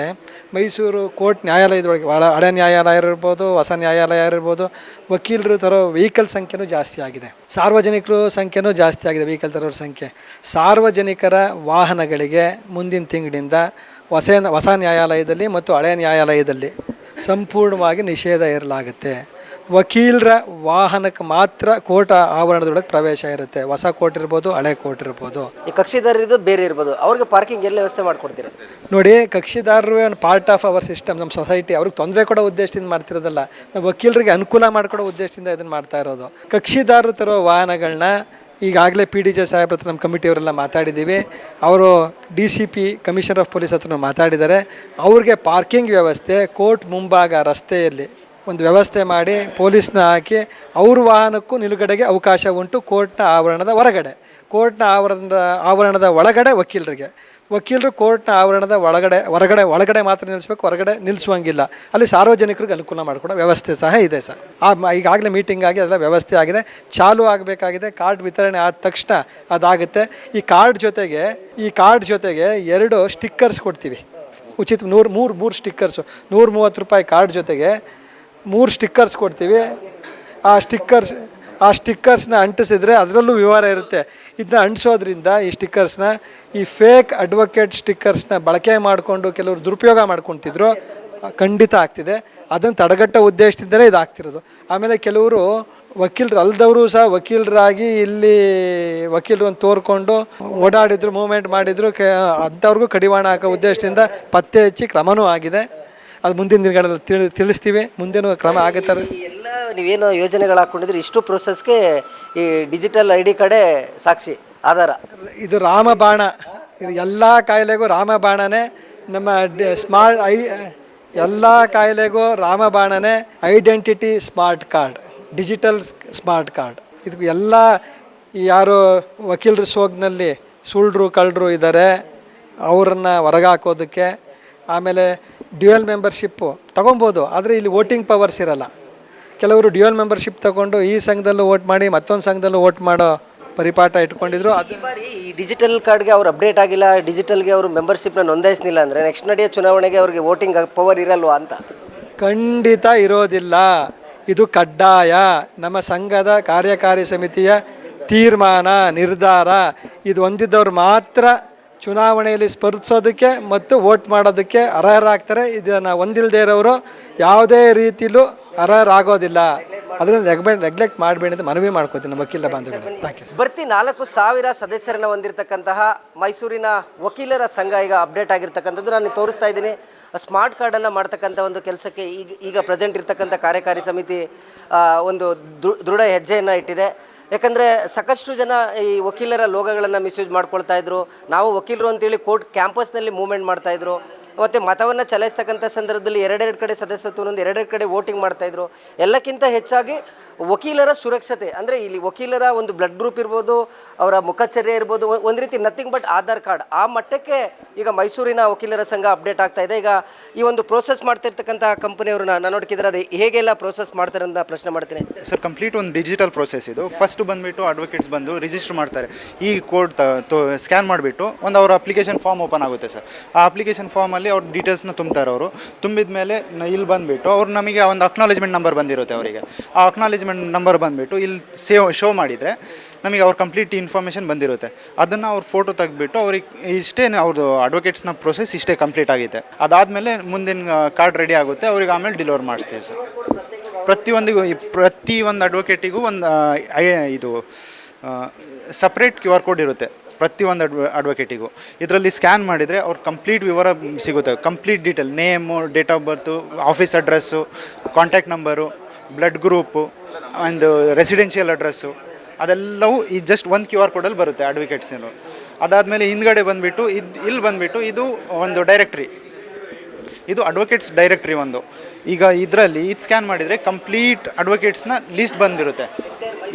ಮೈಸೂರು ಕೋರ್ಟ್ ನ್ಯಾಯಾಲಯದೊಳಗೆ ಹಳೆ ನ್ಯಾಯಾಲಯ ಇರ್ಬೋದು, ಹೊಸ ನ್ಯಾಯಾಲಯ ಇರ್ಬೋದು, ವಕೀಲರು ತರೋ ವೆಹಿಕಲ್ ಸಂಖ್ಯೆನೂ ಜಾಸ್ತಿ ಆಗಿದೆ. ಸಾರ್ವಜನಿಕರು ಸಂಖ್ಯೆನೂ ಜಾಸ್ತಿ ಆಗಿದೆ, ವೆಹಿಕಲ್ ತರೋರ ಸಂಖ್ಯೆ. ಸಾರ್ವಜನಿಕರ ವಾಹನಗಳಿಗೆ ಮುಂದಿನ ತಿಂಗಳಿಂದ ಹೊಸ ಹೊಸ ನ್ಯಾಯಾಲಯದಲ್ಲಿ ಮತ್ತು ಹಳೆ ನ್ಯಾಯಾಲಯದಲ್ಲಿ ಸಂಪೂರ್ಣವಾಗಿ ನಿಷೇಧ ಇರಲಾಗುತ್ತೆ ವಕೀಲರ ವಾಹನಕ್ಕೆ ಮಾತ್ರ ಕೋರ್ಟ್ ಆವರಣದೊಳಗೆ ಪ್ರವೇಶ ಇರುತ್ತೆ. ಹೊಸ ಕೋರ್ಟ್ ಇರ್ಬೋದು ಹಳೆ ಕೋರ್ಟ್ ಇರ್ಬೋದು. ಈ ಕಕ್ಷಿದಾರರಿದ್ದು ಬೇರೆ ಇರ್ಬೋದು. ಅವ್ರಿಗೆ ಪಾರ್ಕಿಂಗ್ ಎಲ್ಲ ವ್ಯವಸ್ಥೆ ಮಾಡ್ಕೊಡ್ತೀರಾ? ನೋಡಿ ಕಕ್ಷಿದಾರರು ಒಂದು ಪಾರ್ಟ್ ಆಫ್ ಅವರ್ ಸಿಸ್ಟಮ್ ನಮ್ಮ ಸೊಸೈಟಿ ಅವ್ರಿಗೆ ತೊಂದರೆ ಕೊಡೋ ಉದ್ದೇಶದಿಂದ ಮಾಡ್ತಿರೋದಲ್ಲ. ನಾವು ವಕೀಲರಿಗೆ ಅನುಕೂಲ ಮಾಡಿಕೊಡೋ ಉದ್ದೇಶದಿಂದ ಇದನ್ನು ಮಾಡ್ತಾ ಇರೋದು. ಕಕ್ಷಿದಾರರು ತರೋ ವಾಹನಗಳನ್ನ ಈಗಾಗಲೇ ಪಿ ಡಿ ಜೆ ಸಾಹೇಬ್ರ ಹತ್ರ ನಮ್ಮ ಕಮಿಟಿಯವರೆಲ್ಲ ಮಾತಾಡಿದ್ದೀವಿ. ಅವರು D C P commissioner of police ಹತ್ರ ಮಾತಾಡಿದ್ದಾರೆ. ಅವ್ರಿಗೆ ಪಾರ್ಕಿಂಗ್ ವ್ಯವಸ್ಥೆ ಕೋರ್ಟ್ ಮುಂಭಾಗ ರಸ್ತೆಯಲ್ಲಿ ಒಂದು ವ್ಯವಸ್ಥೆ ಮಾಡಿ ಪೊಲೀಸ್ನ ಹಾಕಿ ಅವ್ರ ವಾಹನಕ್ಕೂ ನಿಲುಗಡೆಗೆ ಅವಕಾಶ ಉಂಟು ಕೋರ್ಟ್ನ ಆವರಣದ ಹೊರಗಡೆ. ಕೋರ್ಟ್ನ ಆವರಣದ ಆವರಣದ ಒಳಗಡೆ ವಕೀಲರಿಗೆ. ವಕೀಲರು ಕೋರ್ಟ್ನ ಆವರಣದ ಒಳಗಡೆ, ಹೊರಗಡೆ, ಒಳಗಡೆ ಮಾತ್ರ ನಿಲ್ಲಿಸ್ಬೇಕು, ಹೊರಗಡೆ ನಿಲ್ಲಿಸುವಂಗಿಲ್ಲ. ಅಲ್ಲಿ ಸಾರ್ವಜನಿಕರಿಗೆ ಅನುಕೂಲ ಮಾಡಿಕೊಡೋ ವ್ಯವಸ್ಥೆ ಸಹ ಇದೆ ಸರ್. ಆ ಈಗಾಗಲೇ ಮೀಟಿಂಗ್ ಆಗಿ ಅದೆಲ್ಲ ವ್ಯವಸ್ಥೆ ಆಗಿದೆ. ಚಾಲು ಆಗಬೇಕಾಗಿದೆ. ಕಾರ್ಡ್ ವಿತರಣೆ ಆದ ತಕ್ಷಣ ಅದಾಗುತ್ತೆ. ಈ ಕಾರ್ಡ್ ಜೊತೆಗೆ, ಈ ಕಾರ್ಡ್ ಜೊತೆಗೆ ಎರಡು ಸ್ಟಿಕ್ಕರ್ಸ್ ಕೊಡ್ತೀವಿ. ಉಚಿತ ನೂರು, ಮೂರು ಮೂರು ಸ್ಟಿಕ್ಕರ್ಸು. ನೂರು ಮೂವತ್ತು ರೂಪಾಯಿ ಕಾರ್ಡ್ ಜೊತೆಗೆ ಮೂರು ಸ್ಟಿಕ್ಕರ್ಸ್ ಕೊಡ್ತೀವಿ. ಆ ಸ್ಟಿಕ್ಕರ್ಸ್, ಆ ಸ್ಟಿಕ್ಕರ್ಸ್ನ ಅಂಟಿಸಿದ್ರೆ ಅದರಲ್ಲೂ ವಿವರ ಇರುತ್ತೆ. ಇದನ್ನ ಅಂಟಿಸೋದ್ರಿಂದ ಈ ಸ್ಟಿಕ್ಕರ್ಸ್ನ, ಈ ಫೇಕ್ ಅಡ್ವೊಕೇಟ್ ಸ್ಟಿಕ್ಕರ್ಸ್ನ ಬಳಕೆ ಮಾಡಿಕೊಂಡು ಕೆಲವರು ದುರುಪಯೋಗ ಮಾಡ್ಕೊತಿದ್ರು ಖಂಡಿತ ಆಗ್ತಿದೆ. ಅದನ್ನು ತಡೆಗಟ್ಟೋ ಉದ್ದೇಶದಿಂದಲೇ ಇದಾಗ್ತಿರೋದು. ಆಮೇಲೆ ಕೆಲವರು ವಕೀಲರು, ಅಲ್ದವರು ಸಹ ವಕೀಲರಾಗಿ ಇಲ್ಲಿ ವಕೀಲರು ತೋರ್ಕೊಂಡು ಓಡಾಡಿದ್ರು, ಮೂವ್ಮೆಂಟ್ ಮಾಡಿದ್ರು, ಕೆ, ಅಂಥವ್ರಿಗೂ ಕಡಿವಾಣ ಹಾಕೋ ಉದ್ದೇಶದಿಂದ ಪತ್ತೆ ಹಚ್ಚಿ ಕ್ರಮನೂ ಆಗಿದೆ. ಅದು ಮುಂದಿನ ದಿನಗಳಲ್ಲಿ ತಿಳಿ ತಿಳಿಸ್ತೀವಿ. ಮುಂದೇನು ಕ್ರಮ ಆಗುತ್ತಾರೆ. ಎಲ್ಲ ನೀವೇನು ಯೋಜನೆಗಳು ಹಾಕ್ಕೊಂಡಿದ್ರೆ ಇಷ್ಟು ಪ್ರೊಸೆಸ್ಗೆ ಈ ಡಿಜಿಟಲ್ ಐ ಡಿ ಕಡೆ ಸಾಕ್ಷಿ ಆಧಾರ. ಇದು ರಾಮಬಾಣ. ಇದು ಎಲ್ಲ ಕಾಯಿಲೆಗೂ ರಾಮಬಾಣನೇ. ನಮ್ಮ ಸ್ಮಾರ್ಟ್ ಐ ಎಲ್ಲ ಕಾಯಿಲೆಗೂ ರಾಮಬಾಣನೇ. Identity smart card digital smart card ಇದು ಎಲ್ಲ ಯಾರು ವಕೀಲರ ಸೋಗ್ನಲ್ಲಿ ಸುಳ್ಳರು ಕಳ್ಳರು ಇದ್ದಾರೆ ಅವರನ್ನು ಹೊರಗೆ ಹಾಕೋದಕ್ಕೆ ಆಮೇಲೆ ಡ್ಯುಯಲ್ ಮೆಂಬರ್ಶಿಪ್ಪು ತೊಗೊಬೋದು ಆದರೆ ಇಲ್ಲಿ ವೋಟಿಂಗ್ ಪವರ್ಸ್ ಇರಲ್ಲ. ಕೆಲವರು ಡ್ಯುಯಲ್ ಮೆಂಬರ್ಶಿಪ್ ತಗೊಂಡು ಈ ಸಂಘದಲ್ಲೂ ವೋಟ್ ಮಾಡಿ ಮತ್ತೊಂದು ಸಂಘದಲ್ಲೂ ವೋಟ್ ಮಾಡೋ ಪರಿಪಾಠ ಇಟ್ಕೊಂಡಿದ್ರು. ಅದು ಈ ಬಾರಿ ಈ ಡಿಜಿಟಲ್ ಕಾರ್ಡ್ಗೆ ಅವ್ರು ಅಪ್ಡೇಟ್ ಆಗಿಲ್ಲ ಡಿಜಿಟಲ್ಗೆ ಅವರು ಮೆಂಬರ್ಶಿಪ್ನ ನೋಂದಾಯಿಸಲಿಲ್ಲ ಅಂದರೆ ನೆಕ್ಸ್ಟ್ ನಡೆಯೋ ಚುನಾವಣೆಗೆ ಅವ್ರಿಗೆ ವೋಟಿಂಗ್ ಪವರ್ ಇರಲ್ವಾ ಅಂತ? ಖಂಡಿತ ಇರೋದಿಲ್ಲ. ಇದು ಕಡ್ಡಾಯ. ನಮ್ಮ ಸಂಘದ ಕಾರ್ಯಕಾರಿ ಸಮಿತಿಯ ತೀರ್ಮಾನ ನಿರ್ಧಾರ ಇದು ಹೊಂದಿದ್ದವ್ರು ಮಾತ್ರ ಚುನಾವಣೆಯಲ್ಲಿ ಸ್ಪರ್ಧಿಸೋದಕ್ಕೆ ಮತ್ತು ವೋಟ್ ಮಾಡೋದಕ್ಕೆ ಅರ್ಹರಾಗ್ತಾರೆ. ಇದನ್ನು ಹೊಂದಿಲ್ಲದೇ ಇರೋರು ಯಾವುದೇ ರೀತಿಲೂ ಅರ್ಹರಾಗೋದಿಲ್ಲ. ಅದನ್ನು ನೆಗ್ಲೆಕ್ಟ್ ಮಾಡಬೇಡಿ ಅಂತ ಮನವಿ ಮಾಡ್ಕೋತೀನಿ ನಮ್ಮ ವಕೀಲ ಬಾಂಧವಗಳು ಥ್ಯಾಂಕ್ ಯು ಬರ್ತಿ ನಾಲ್ಕು ಸಾವಿರ ಸದಸ್ಯರನ್ನ ಹೊಂದಿರತಕ್ಕಂತಹ ಮೈಸೂರಿನ ವಕೀಲರ ಸಂಘ ಈಗ ಅಪ್ಡೇಟ್ ಆಗಿರ್ತಕ್ಕಂಥದ್ದು ನಾನು ತೋರಿಸ್ತಾ ಇದ್ದೀನಿ. ಸ್ಮಾರ್ಟ್ ಕಾರ್ಡನ್ನು ಮಾಡ್ತಕ್ಕಂಥ ಒಂದು ಕೆಲಸಕ್ಕೆ ಈಗ ಈಗ ಪ್ರೆಸೆಂಟ್ ಇರ್ತಕ್ಕಂಥ ಕಾರ್ಯಕಾರಿ ಸಮಿತಿ ಒಂದು ದೃ- ದೃಢ ಹೆಜ್ಜೆಯನ್ನು ಇಟ್ಟಿದೆ. ಯಾಕಂದರೆ ಸಾಕಷ್ಟು ಜನ ಈ ವಕೀಲರ ಲೋಗಗಳನ್ನು ಮಿಸ್ಯೂಸ್ ಮಾಡ್ಕೊಳ್ತಾ ಇದ್ರು. ನಾವು ವಕೀಲರು ಅಂತೇಳಿ ಕೋರ್ಟ್ ಕ್ಯಾಂಪಸ್ನಲ್ಲಿ ಮೂವ್ಮೆಂಟ್ ಮಾಡ್ತಾಯಿದ್ರು ಮತ್ತು ಮತವನ್ನು ಚಲಾಯಿಸ್ತಕ್ಕಂಥ ಸಂದರ್ಭದಲ್ಲಿ ಎರಡೆರಡು ಕಡೆ ಸದಸ್ಯತ್ವನೊಂದು ಎರಡೆರಡು ಕಡೆ ವೋಟಿಂಗ್ ಮಾಡ್ತಾಯಿದ್ರು ಎಲ್ಲಕ್ಕಿಂತ ಹೆಚ್ಚಾಗಿ ವಕೀಲರ ಸುರಕ್ಷತೆ, ಅಂದರೆ ಇಲ್ಲಿ ವಕೀಲರ ಒಂದು ಬ್ಲಡ್ ಗ್ರೂಪ್ ಇರ್ಬೋದು, ಅವರ ಮುಖಚರ್ಯ ಇರ್ಬೋದು ಒಂದು ರೀತಿ ನಥಿಂಗ್ ಬಟ್ ಆಧಾರ್ ಕಾರ್ಡ್ ಆ ಮಟ್ಟಕ್ಕೆ ಈಗ ಮೈಸೂರಿನ ವಕೀಲರ ಸಂಘ ಅಪ್ಡೇಟ್ ಆಗ್ತಾ ಇದೆ. ಈಗ ಈ ಒಂದು ಪ್ರೋಸೆಸ್ ಮಾಡ್ತಿರ್ತಕ್ಕಂಥ ಕಂಪನಿಯವ್ರನ್ನ ನಾನು ನೋಡ್ಕಿದ್ರೆ ಅದು ಹೇಗೆಲ್ಲ ಪ್ರೋಸೆಸ್ ಮಾಡ್ತಾರೆ ಅಂತ ಪ್ರಶ್ನೆ ಮಾಡ್ತೀನಿ. ಸರ್ ಕಂಪ್ಲೀಟ್ ಒಂದು ಡಿಜಿಟಲ್ ಪ್ರೋಸೆಸ್ ಇದು. ಫಸ್ಟ್ ಬಂದುಬಿಟ್ಟು ಅಡ್ವೊಕೇಟ್ಸ್ ಬಂದು ರಿಜಿಸ್ಟರ್ ಮಾಡ್ತಾರೆ. ಈ ಕೋಡ್ ಸ್ಕ್ಯಾನ್ ಮಾಡಿಬಿಟ್ಟು ಒಂದು ಅವರ ಅಪ್ಲಿಕೇಶನ್ ಫಾರ್ಮ್ ಓಪನ್ ಆಗುತ್ತೆ ಸರ್. ಆ ಅಪ್ಲಿಕೇಶನ್ ಫಾರ್ಮಲ್ಲಿ ಅವ್ರ ಡೀಟೇಲ್ಸ್ನ ತುಂಬ್ತಾರೆ ಅವರು. ತುಂಬಿದ ಮೇಲೆ ಇಲ್ಲಿ ಬಂದುಬಿಟ್ಟು ಅವ್ರು ನಮಗೆ ಒಂದು ಅಕ್ನಾಲೇಜ್ಮೆಂಟ್ ನಂಬರ್ ಬಂದಿರುತ್ತೆ ಅವರಿಗೆ. ಆ ಅಕ್ನಾಲೇಜ್ಮೆಂಟ್ ನಂಬರ್ ಬಂದುಬಿಟ್ಟು ಇಲ್ಲಿ ಸೇವ್ ಶೋ ಮಾಡಿದರೆ ನಮಗೆ ಅವ್ರ ಕಂಪ್ಲೀಟ್ ಇನ್ಫಾರ್ಮೇಷನ್ ಬಂದಿರುತ್ತೆ. ಅದನ್ನು ಅವ್ರ ಫೋಟೋ ತೆಗೆದ್ಬಿಟ್ಟು ಅವ್ರಿಗೆ ಇಷ್ಟೇ ಅವ್ರದ್ದು ಅಡ್ವೊಕೇಟ್ಸ್ನ ಪ್ರೊಸೆಸ್ ಇಷ್ಟೇ ಕಂಪ್ಲೀಟ್ ಆಗುತ್ತೆ ಅದಾದಮೇಲೆ ಮುಂದಿನ ಕಾರ್ಡ್ ರೆಡಿ ಆಗುತ್ತೆ, ಅವ್ರಿಗೆ ಆಮೇಲೆ ಡಿಲಿವರ್ ಮಾಡಿಸ್ತೀವಿ ಸರ್. ಪ್ರತಿಯೊಂದಿಗೂ ಈ ಪ್ರತಿ ಒಂದು ಅಡ್ವೊಕೇಟಿಗೂ ಒಂದು ಇದು ಸಪ್ರೇಟ್ ಕ್ಯೂ ಆರ್ ಕೋಡ್ ಇರುತ್ತೆ. ಪ್ರತಿಯೊಂದು ಅಡ್ವ ಅಡ್ವೊಕೇಟಿಗೂ ಇದರಲ್ಲಿ ಸ್ಕ್ಯಾನ್ ಮಾಡಿದರೆ ಅವ್ರ ಕಂಪ್ಲೀಟ್ ವಿವರ ಸಿಗುತ್ತೆ. Complete detail name date of birth office address contact number blood group ಒಂದು ರೆಸಿಡೆನ್ಷಿಯಲ್ ಅಡ್ರೆಸ್ಸು ಅದೆಲ್ಲವೂ ಈ ಜಸ್ಟ್ ಒಂದು ಕ್ಯೂ ಆರ್ ಕೋಡಲ್ಲಿ ಬರುತ್ತೆ ಅಡ್ವೊಕೇಟ್ಸಿನ ಅದಾದಮೇಲೆ ಹಿಂದ್ಗಡೆ ಬಂದುಬಿಟ್ಟು ಇದು, ಇಲ್ಲಿ ಬಂದುಬಿಟ್ಟು ಇದು ಒಂದು ಡೈರೆಕ್ಟ್ರಿ ಇದು ಅಡ್ವೊಕೇಟ್ಸ್ ಡೈರೆಕ್ಟ್ರಿ ಒಂದು. ಈಗ ಇದರಲ್ಲಿ ಇದು ಸ್ಕ್ಯಾನ್ ಮಾಡಿದರೆ ಕಂಪ್ಲೀಟ್ ಅಡ್ವೊಕೇಟ್ಸ್ನ ಲೀಸ್ಟ್ ಬಂದಿರುತ್ತೆ.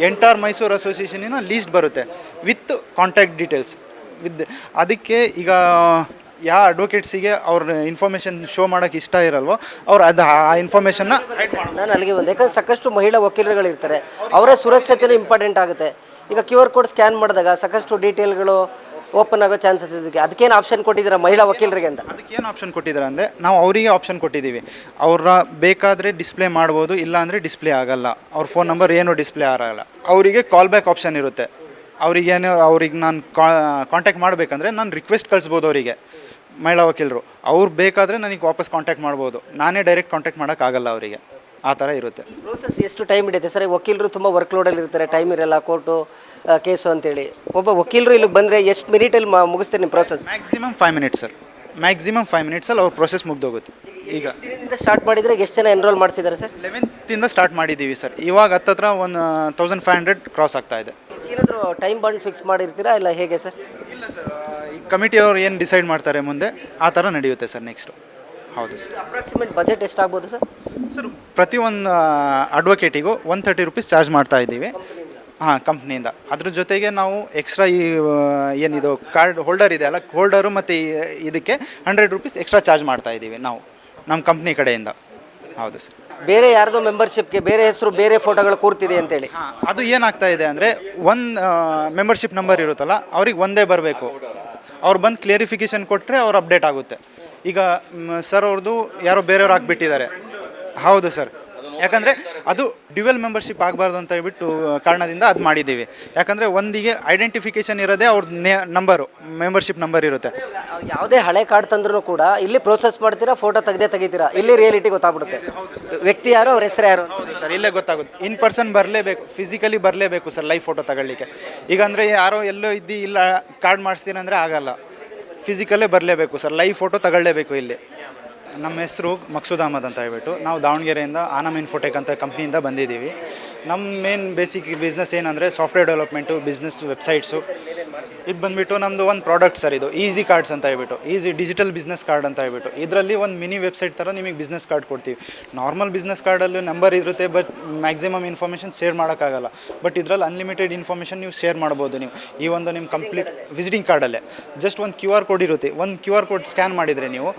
ಎಂಟಾರ್ ಮೈಸೂರು ಅಸೋಸಿಯೇಷನಿನ ಲೀಸ್ಟ್ ಬರುತ್ತೆ ವಿತ್ ಕಾಂಟ್ಯಾಕ್ಟ್ ಡೀಟೇಲ್ಸ್ ವಿತ್ ಅದಕ್ಕೆ ಈಗ ಯಾವ ಅಡ್ವೊಕೇಟ್ಸಿಗೆ ಅವ್ರ ಇನ್ಫಾರ್ಮೇಷನ್ ಶೋ ಮಾಡೋಕ್ಕೆ ಇಷ್ಟ ಇರಲ್ವೋ, ಅವ್ರು ಅದು ಆ ಇನ್ಫಾರ್ಮೇಷನ್ನ ನಾನು ಅಲ್ಲಿಗೆ ಬಂದೆ. ಯಾಕಂದ್ರೆ ಸಾಕಷ್ಟು ಮಹಿಳಾ ವಕೀಲರುಗಳಿರ್ತಾರೆ ಅವರ ಸುರಕ್ಷತೆನೂ ಇಂಪಾರ್ಟೆಂಟ್ ಆಗುತ್ತೆ. ಈಗ ಕ್ಯೂ ಆರ್ ಕೋಡ್ ಸ್ಕ್ಯಾನ್ ಮಾಡಿದಾಗ ಸಾಕಷ್ಟು ಡೀಟೇಲ್ಗಳು ಓಪನ್ ಆಗೋ ಚಾನ್ಸಸ್ ಇದಕ್ಕೆ ಅದಕ್ಕೇನು ಆಪ್ಷನ್ ಕೊಟ್ಟಿದ್ದೀರಾ ಮಹಿಳಾ ವಕೀಲರಿಗೆ ಅಂತ? ಅದಕ್ಕೇನು ಆಪ್ಷನ್ ಕೊಟ್ಟಿದ್ದಾರೆ ಅಂದರೆ, ನಾವು ಅವರಿಗೆ ಆಪ್ಷನ್ ಕೊಟ್ಟಿದ್ದೀವಿ. ಅವರ ಬೇಕಾದರೆ ಡಿಸ್ಪ್ಲೇ ಮಾಡ್ಬೋದು, ಇಲ್ಲ ಅಂದರೆ ಡಿಸ್ಪ್ಲೇ ಆಗಲ್ಲ. ಅವ್ರ ಫೋನ್ ನಂಬರ್ ಏನು ಡಿಸ್ಪ್ಲೇ ಆಗಲ್ಲ. ಅವರಿಗೆ ಕಾಲ್ ಬ್ಯಾಕ್ ಆಪ್ಷನ್ ಇರುತ್ತೆ. ಅವರಿಗೇನು ಅವ್ರಿಗೆ ನಾನು ಕಾಂಟ್ಯಾಕ್ಟ್ ಮಾಡಬೇಕಂದ್ರೆ ನಾನು ರಿಕ್ವೆಸ್ಟ್ ಕಳಿಸ್ಬೋದು ಅವರಿಗೆ, ಮಹಿಳಾ ವಕೀಲರು. ಅವ್ರು ಬೇಕಾದರೆ ನನಗೆ ವಾಪಸ್ ಕಾಂಟ್ಯಾಕ್ಟ್ ಮಾಡ್ಬೋದು. ನಾನೇ ಡೈರೆಕ್ಟ್ ಕಾಂಟ್ಯಾಕ್ಟ್ ಮಾಡೋಕ್ಕಾಗಲ್ಲ ಅವರಿಗೆ. ಆ ಥರ ಇರುತ್ತೆ. ಪ್ರೋಸೆಸ್ ಎಷ್ಟು ಟೈಮ್ ಹಿಡಿಯುತ್ತೆ? ಸರ್ ವಕೀಲರು ತುಂಬ ವರ್ಕ್ ಲೋಡಲ್ಲಿ ಇರ್ತಾರೆ ಟೈಮ್ ಇರಲ್ಲ ಕೋರ್ಟು ಕೇಸು ಅಂತೇಳಿ. ಒಬ್ಬ ವಕೀಲರು ಇಲ್ಲಿಗೆ ಬಂದರೆ ಎಷ್ಟು ಮಿನಿಟಲ್ಲಿ ಮುಗಿಸ್ತೀರಿ ನಿಮ್ಮ process maximum five minutes sir maximum five ಮಿನಿಟ್ಸಲ್ಲಿ ಅವ್ರ ಪ್ರೋಸೆಸ್ ಮುಗ್ದೋಗುತ್ತೆ. ಈಗ ದಿನದಿಂದ ಸ್ಟಾರ್ಟ್ ಮಾಡಿದರೆ ಎಷ್ಟು ಜನ ಎನ್ರೋಲ್ ಮಾಡಿಸಿದ್ದಾರೆ ಸರ್ ಲೆವೆಂತಿಂದ ಸ್ಟಾರ್ಟ್ ಮಾಡಿದ್ದೀವಿ ಸರ್ ಇವಾಗ ಹತ್ತತ್ರ ಒಂದು ತೌಸಂಡ್ ಫೈವ್ ಹಂಡ್ರೆಡ್ ಕ್ರಾಸ್ ಆಗ್ತಾ ಇದೆ. ಏನಾದರೂ ಟೈಮ್ ಬಾಂಡ್ ಫಿಕ್ಸ್ ಮಾಡಿರ್ತೀರಾ ಇಲ್ಲ ಹೇಗೆ ಸರ್ ಇಲ್ಲ ಸರ್ ಈ ಕಮಿಟಿಯವರು ಏನು ಡಿಸೈಡ್ ಮಾಡ್ತಾರೆ ಮುಂದೆ ಆ ಥರ ನಡೆಯುತ್ತೆ ಸರ್ ನೆಕ್ಸ್ಟು ಹೌದು ಸರ್. ಅಪ್ರಾಕ್ಸಿಮೇಟ್ ಬಜೆಟ್ ಎಷ್ಟಾಗ್ಬೋದು ಸರ್? ಸರ್ ಪ್ರತಿ ಒಂದು ಅಡ್ವೊಕೇಟಿಗೂ ಒನ್ ತರ್ಟಿ ರುಪೀಸ್ ಚಾರ್ಜ್ ಮಾಡ್ತಾ ಇದ್ದೀವಿ. ಹಾಂ ಕಂಪ್ನಿಯಿಂದ ಅದ್ರ ಜೊತೆಗೆ ನಾವು ಎಕ್ಸ್ಟ್ರಾ ಈ ಏನಿದು ಕಾರ್ಡ್ ಹೋಲ್ಡರ್ ಇದೆ ಅಲ್ಲ ಹೋಲ್ಡರು ಮತ್ತು ಇದಕ್ಕೆ ಹಂಡ್ರೆಡ್ ರುಪೀಸ್ ಎಕ್ಸ್ಟ್ರಾ ಚಾರ್ಜ್ ಮಾಡ್ತಾ ಇದ್ದೀವಿ ನಾವು ನಮ್ಮ ಕಂಪ್ನಿ ಕಡೆಯಿಂದ. ಹೌದು ಸರ್. ಬೇರೆ ಯಾರ್ದೋ ಮೆಂಬರ್ಶಿಪ್ಗೆ ಬೇರೆ ಹೆಸರು ಬೇರೆ ಫೋಟೋಗಳು ಕೂರ್ತಿದೆ ಅಂತೇಳಿ. ಹಾಂ ಅದು ಏನಾಗ್ತಾ ಇದೆ ಅಂದರೆ ಒನ್ ಮೆಂಬರ್ಶಿಪ್ ನಂಬರ್ ಇರುತ್ತಲ್ಲ ಅವ್ರಿಗೆ ಒಂದೇ ಬರಬೇಕು. ಅವ್ರು ಬಂದು ಕ್ಲಿಯರಿಫಿಕೇಷನ್ ಕೊಟ್ಟರೆ ಅವ್ರು ಅಪ್ಡೇಟ್ ಆಗುತ್ತೆ. ಈಗ ಸರ್ ಅವ್ರದ್ದು ಯಾರೋ ಬೇರೆಯವ್ರು ಹಾಕ್ಬಿಟ್ಟಿದ್ದಾರೆ ಹೌದು ಸರ್. ಯಾಕಂದರೆ ಅದು ಡ್ಯುವೆಲ್ ಮೆಂಬರ್ಶಿಪ್ ಆಗಬಾರ್ದು ಅಂತ ಹೇಳ್ಬಿಟ್ಟು ಕಾರಣದಿಂದ ಅದು ಮಾಡಿದ್ದೀವಿ. ಯಾಕಂದರೆ ಒಂದಿಗೆ ಐಡೆಂಟಿಫಿಕೇಷನ್ ಇರೋದೇ ಅವ್ರ ನೇ ನಂಬರು ಮೆಂಬರ್ಶಿಪ್ ನಂಬರ್ ಇರುತ್ತೆ. ಯಾವುದೇ ಹಳೆ ಕಾರ್ಡ್ ತಂದ್ರೂ ಕೂಡ ಇಲ್ಲಿ ಪ್ರೋಸೆಸ್ ಮಾಡ್ತೀರಾ ಫೋಟೋ ತೆಗೆದೇ ತೆಗಿತೀರಾ? ಇಲ್ಲಿ ರಿಯಾಲಿಟಿ ಗೊತ್ತಾಗ್ಬಿಡುತ್ತೆ. ವ್ಯಕ್ತಿ ಯಾರು ಅವ್ರ ಹೆಸರು ಯಾರು? ಸರ್ ಇಲ್ಲೇ ಗೊತ್ತಾಗುತ್ತೆ. ಇನ್ ಪರ್ಸನ್ ಬರಲೇಬೇಕು ಫಿಸಿಕಲಿ ಬರಲೇಬೇಕು ಸರ್ ಲೈವ್ ಫೋಟೋ ತಗೊಳ್ಳಿಕ್ಕೆ. ಈಗ ಅಂದರೆ ಯಾರೋ ಎಲ್ಲೋ ಇದ್ದು ಇಲ್ಲ ಕಾರ್ಡ್ ಮಾಡಿಸ್ತೀನಿ ಅಂದರೆ ಆಗಲ್ಲ. ಫಿಸಿಕಲ್ಲೇ ಬರಲೇಬೇಕು ಸರ್. ಲೈವ್ ಫೋಟೋ ತಗೊಳ್ಳೇಬೇಕು ಇಲ್ಲಿ. ನಮ್ಮ ಹೆಸರು ಮಕ್ಸೂದ್ ಅಹಮದ್ ಅಂತ ಹೇಳ್ಬಿಟ್ಟು. ನಾವು ದಾವಣಗೆರೆಯಿಂದ ಆನಮ್ ಇನ್ಫೋಟೆಕ್ ಅಂತ ಕಂಪ್ನಿಯಿಂದ ಬಂದಿದ್ದೀವಿ. ನಮ್ಮ ಮೇನ್ ಬೇಸಿಕ್ ಬಿಸ್ನೆಸ್ ಏನಂದರೆ ಸಾಫ್ಟ್ವೇರ್ ಡೆವಲಪ್ಮೆಂಟು ಬಿಸ್ನೆಸ್ ವೆಬ್ಸೈಟ್ಸು ಇದು ಬಂದುಬಿಟ್ಟು ನಮ್ಮದು ಒಂದು ಪ್ರಾಡಕ್ಟ್ ಸರ್ ಇದು ಈಸಿ ಕಾರ್ಡ್ಸ್ ಅಂತ ಹೇಳ್ಬಿಟ್ಟು ಈಸಿ ಡಿಜಿಟಲ್ ಬಿಸ್ನೆಸ್ ಕಾರ್ಡ್ ಅಂತ ಹೇಳ್ಬಿಟ್ಟು. ಇದರಲ್ಲಿ ಒಂದು ಮಿನಿ ವೆಬ್ಸೈಟ್ ಥರ ನಿಮಗೆ ಬಿಸ್ನೆಸ್ ಕಾರ್ಡ್ ಕೊಡ್ತೀವಿ. ನಾರ್ಮಲ್ ಬಿಸ್ನೆಸ್ ಕಾರ್ಡಲ್ಲಿ ನಂಬರ್ ಇರುತ್ತೆ ಬಟ್ ಮ್ಯಾಕ್ಸಿಮಮ್ ಇನ್ಫಾರ್ಮೇಷನ್ ಶೇರ್ ಮಾಡೋಕ್ಕಾಗಲ್ಲ. ಬಟ್ ಇದರಲ್ಲಿ ಅನ್ಲಿಮಿಟೆಡ್ ಇನ್ಫಾರ್ಮೇಷನ್ ನೀವು ಶೇರ್ ಮಾಡ್ಬೋದು ನೀವು. ಈ ಒಂದು ನಿಮ್ಮ ಕಂಪ್ಲೀಟ್ ವಿಸಿಟಿಂಗ್ ಕಾರ್ಡಲ್ಲೇ ಜಸ್ಟ್ ಒಂದು ಕ್ಯೂ ಆರ್ ಕೋಡ್ ಇರುತ್ತೆ. ಒಂದು ಕ್ಯೂ ಆರ್ ಕೋಡ್ ಸ್ಕ್ಯಾನ್ ಮಾಡಿದರೆ ನೀವು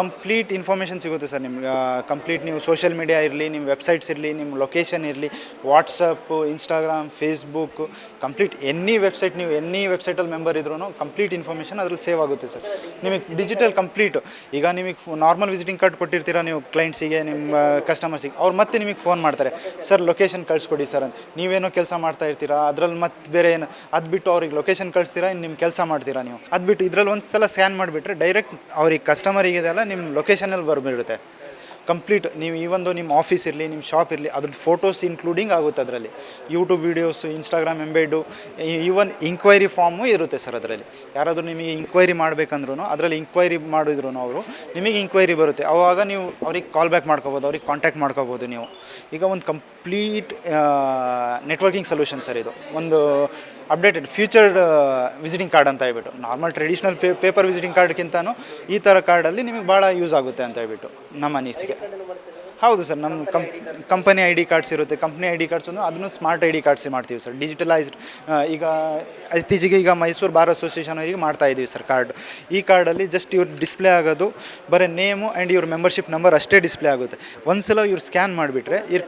ಕಂಪ್ಲೀಟ್ ಇನ್ಫಾರ್ಮೇಷನ್ ಸಿಗುತ್ತೆ ಸರ್ ನಿಮ್ಗೆ. ಕಂಪ್ಲೀಟ್ ನೀವು ಸೋಷಿಯಲ್ ಮೀಡಿಯಾ ಇರಲಿ ನಿಮ್ಮ ವೆಬ್ಸೈಟ್ಸ್ ಇರಲಿ ನಿಮ್ಮ ಲೊಕೇಶನ್ ಇರಲಿ WhatsApp Instagram Facebook complete any website ನೀವು ಎನಿ ವೆಬ್ಸೈಟಲ್ಲಿ ಮೆಂಬರ್ ಇದ್ರೂ ಕಂಪ್ಲೀಟ್ ಇನ್ಫಾರ್ಮೇಷನ್ ಅದ್ರಲ್ಲಿ ಸೇವ್ ಆಗುತ್ತೆ ಸರ್. ನಿಮಗೆ ಡಿಜಿಟಲ್ ಕಂಪ್ಲೀಟ್. ಈಗ ನಿಮಗೆ ನಾರ್ಮಲ್ ವಿಸಿಟಿಂಗ್ ಕಾರ್ಡ್ ಕೊಟ್ಟಿರ್ತೀರಾ ನೀವು ಕ್ಲೈಂಟ್ಸಿಗೆ ನಿಮ್ಮ ಕಸ್ಟಮರ್ಸಿಗೆ ಅವ್ರು ಮತ್ತೆ ನಿಮಗೆ ಫೋನ್ ಮಾಡ್ತಾರೆ, ಸರ್ ಲೊಕೇಶನ್ ಕಳಿಸ್ಕೊಡಿ ಸರ್ ಅಂತ. ನೀವೇನೋ ಕೆಲಸ ಮಾಡ್ತಾ ಇರ್ತೀರಾ, ಅದ್ರಲ್ಲಿ ಮತ್ತೆ ಬೇರೆ ಏನು ಅದು ಬಿಟ್ಟು ಅವ್ರಿಗೆ ಲೊಕೇಶನ್ ಕಳಿಸ್ತೀರಾ ಇನ್ನು ನಿಮ್ಮ ಕೆಲಸ ಮಾಡ್ತೀರಾ ನೀವು? ಅದು ಬಿಟ್ಟು ಇದ್ರಲ್ಲಿ ಒಂದು ಸಲ ಸ್ಕ್ಯಾನ್ ಮಾಡಿಬಿಟ್ರೆ ಡೈರೆಕ್ಟ್ ಅವ್ರಿಗೆ ಕಸ್ಟಮರಿಗೆ ಇದೆಲ್ಲ ನಿಮ್ಮ ಲೊಕೇಶನಲ್ಲಿ ಬರ್ಬಿಡುತ್ತೆ. ಕಂಪ್ಲೀಟ್ ನೀವು ಈ ಒಂದು ನಿಮ್ಮ ಆಫೀಸ್ ಇರಲಿ, ನಿಮ್ಮ ಶಾಪ್ ಇರಲಿ, ಅದ್ರದ್ದು ಫೋಟೋಸ್ ಇನ್ಕ್ಲೂಡಿಂಗ್ ಆಗುತ್ತೆ ಅದರಲ್ಲಿ. YouTube videos Instagram embed even inquiry form ಇರುತ್ತೆ ಸರ್ ಅದರಲ್ಲಿ. ಯಾರಾದರೂ ನಿಮಗೆ ಇಂಕ್ವೈರಿ ಮಾಡಬೇಕಂದ್ರೂ ಅದರಲ್ಲಿ ಇಂಕ್ವೈರಿ ಮಾಡಿದ್ರು ಅವರು, ನಿಮಗೆ ಇಂಕ್ವೈರಿ ಬರುತ್ತೆ. ಆವಾಗ ನೀವು ಅವ್ರಿಗೆ ಕಾಲ್ ಬ್ಯಾಕ್ ಮಾಡ್ಕೋಬೋದು, ಅವ್ರಿಗೆ ಕಾಂಟ್ಯಾಕ್ಟ್ ಮಾಡ್ಕೋಬೋದು ನೀವು. ಈಗ ಒಂದು ಕಂಪ್ಲೀಟ್ ನೆಟ್ವರ್ಕಿಂಗ್ ಸೊಲ್ಯೂಷನ್ ಸರ್ ಇದು. ಒಂದು ಅಪ್ಡೇಟೆಡ್ ಫ್ಯೂಚರ್ ವಿಸಿಟಿಂಗ್ ಕಾರ್ಡ್ ಅಂತ ಹೇಳ್ಬಿಟ್ಟು. Normal traditional pay paper visiting ಕಾರ್ಡ್ಗಿಂತನೂ ಈ ಥರ ಕಾರ್ಡಲ್ಲಿ ನಿಮಗೆ ಭಾಳ ಯೂಸ್ ಆಗುತ್ತೆ ಅಂತ ಹೇಳ್ಬಿಟ್ಟು ನಮ್ಮ ಅನಿಸಿಕೆ. ಹೌದು ಸರ್, ನಮ್ಮ ಕಂಪನಿ ಐ ಡಿ ಕಾರ್ಡ್ಸ್ ಇರುತ್ತೆ. ಕಂಪ್ನಿ ಐ ಡಿ ಕಾರ್ಡ್ಸ್ ಅದನ್ನು ಸ್ಮಾರ್ಟ್ ಐ ಡಿ ಕಾರ್ಡ್ಸೇ ಮಾಡ್ತೀವಿ ಸರ್. ಡಿಜಿಟಲೈಸ್ಡ್ ಈಗ ಇತ್ತೀಚೆಗೆ ಈಗ ಮೈಸೂರು ಬಾರ್ ಅಸೋಸಿಯೇಷನ್ ಅವರಿಗೆ ಮಾಡ್ತಾ ಇದ್ದೀವಿ ಸರ್ ಕಾರ್ಡ್. ಈ ಕಾರ್ಡಲ್ಲಿ ಜಸ್ಟ್ ಇವ್ರು ಡಿಸ್ಪ್ಲೇ ಆಗೋದು, ಬರೀ ನೇಮು ಆ್ಯಂಡ್ ಇವ್ರ ಮೆಂಬರ್ಶಿಪ್ ನಂಬರ್ ಅಷ್ಟೇ ಡಿಸ್ಪ್ಲೇ ಆಗುತ್ತೆ. ಒಂದ್ಸಲ ಇವ್ರು ಸ್ಕ್ಯಾನ್ ಮಾಡಿಬಿಟ್ರೆ, ಇರ್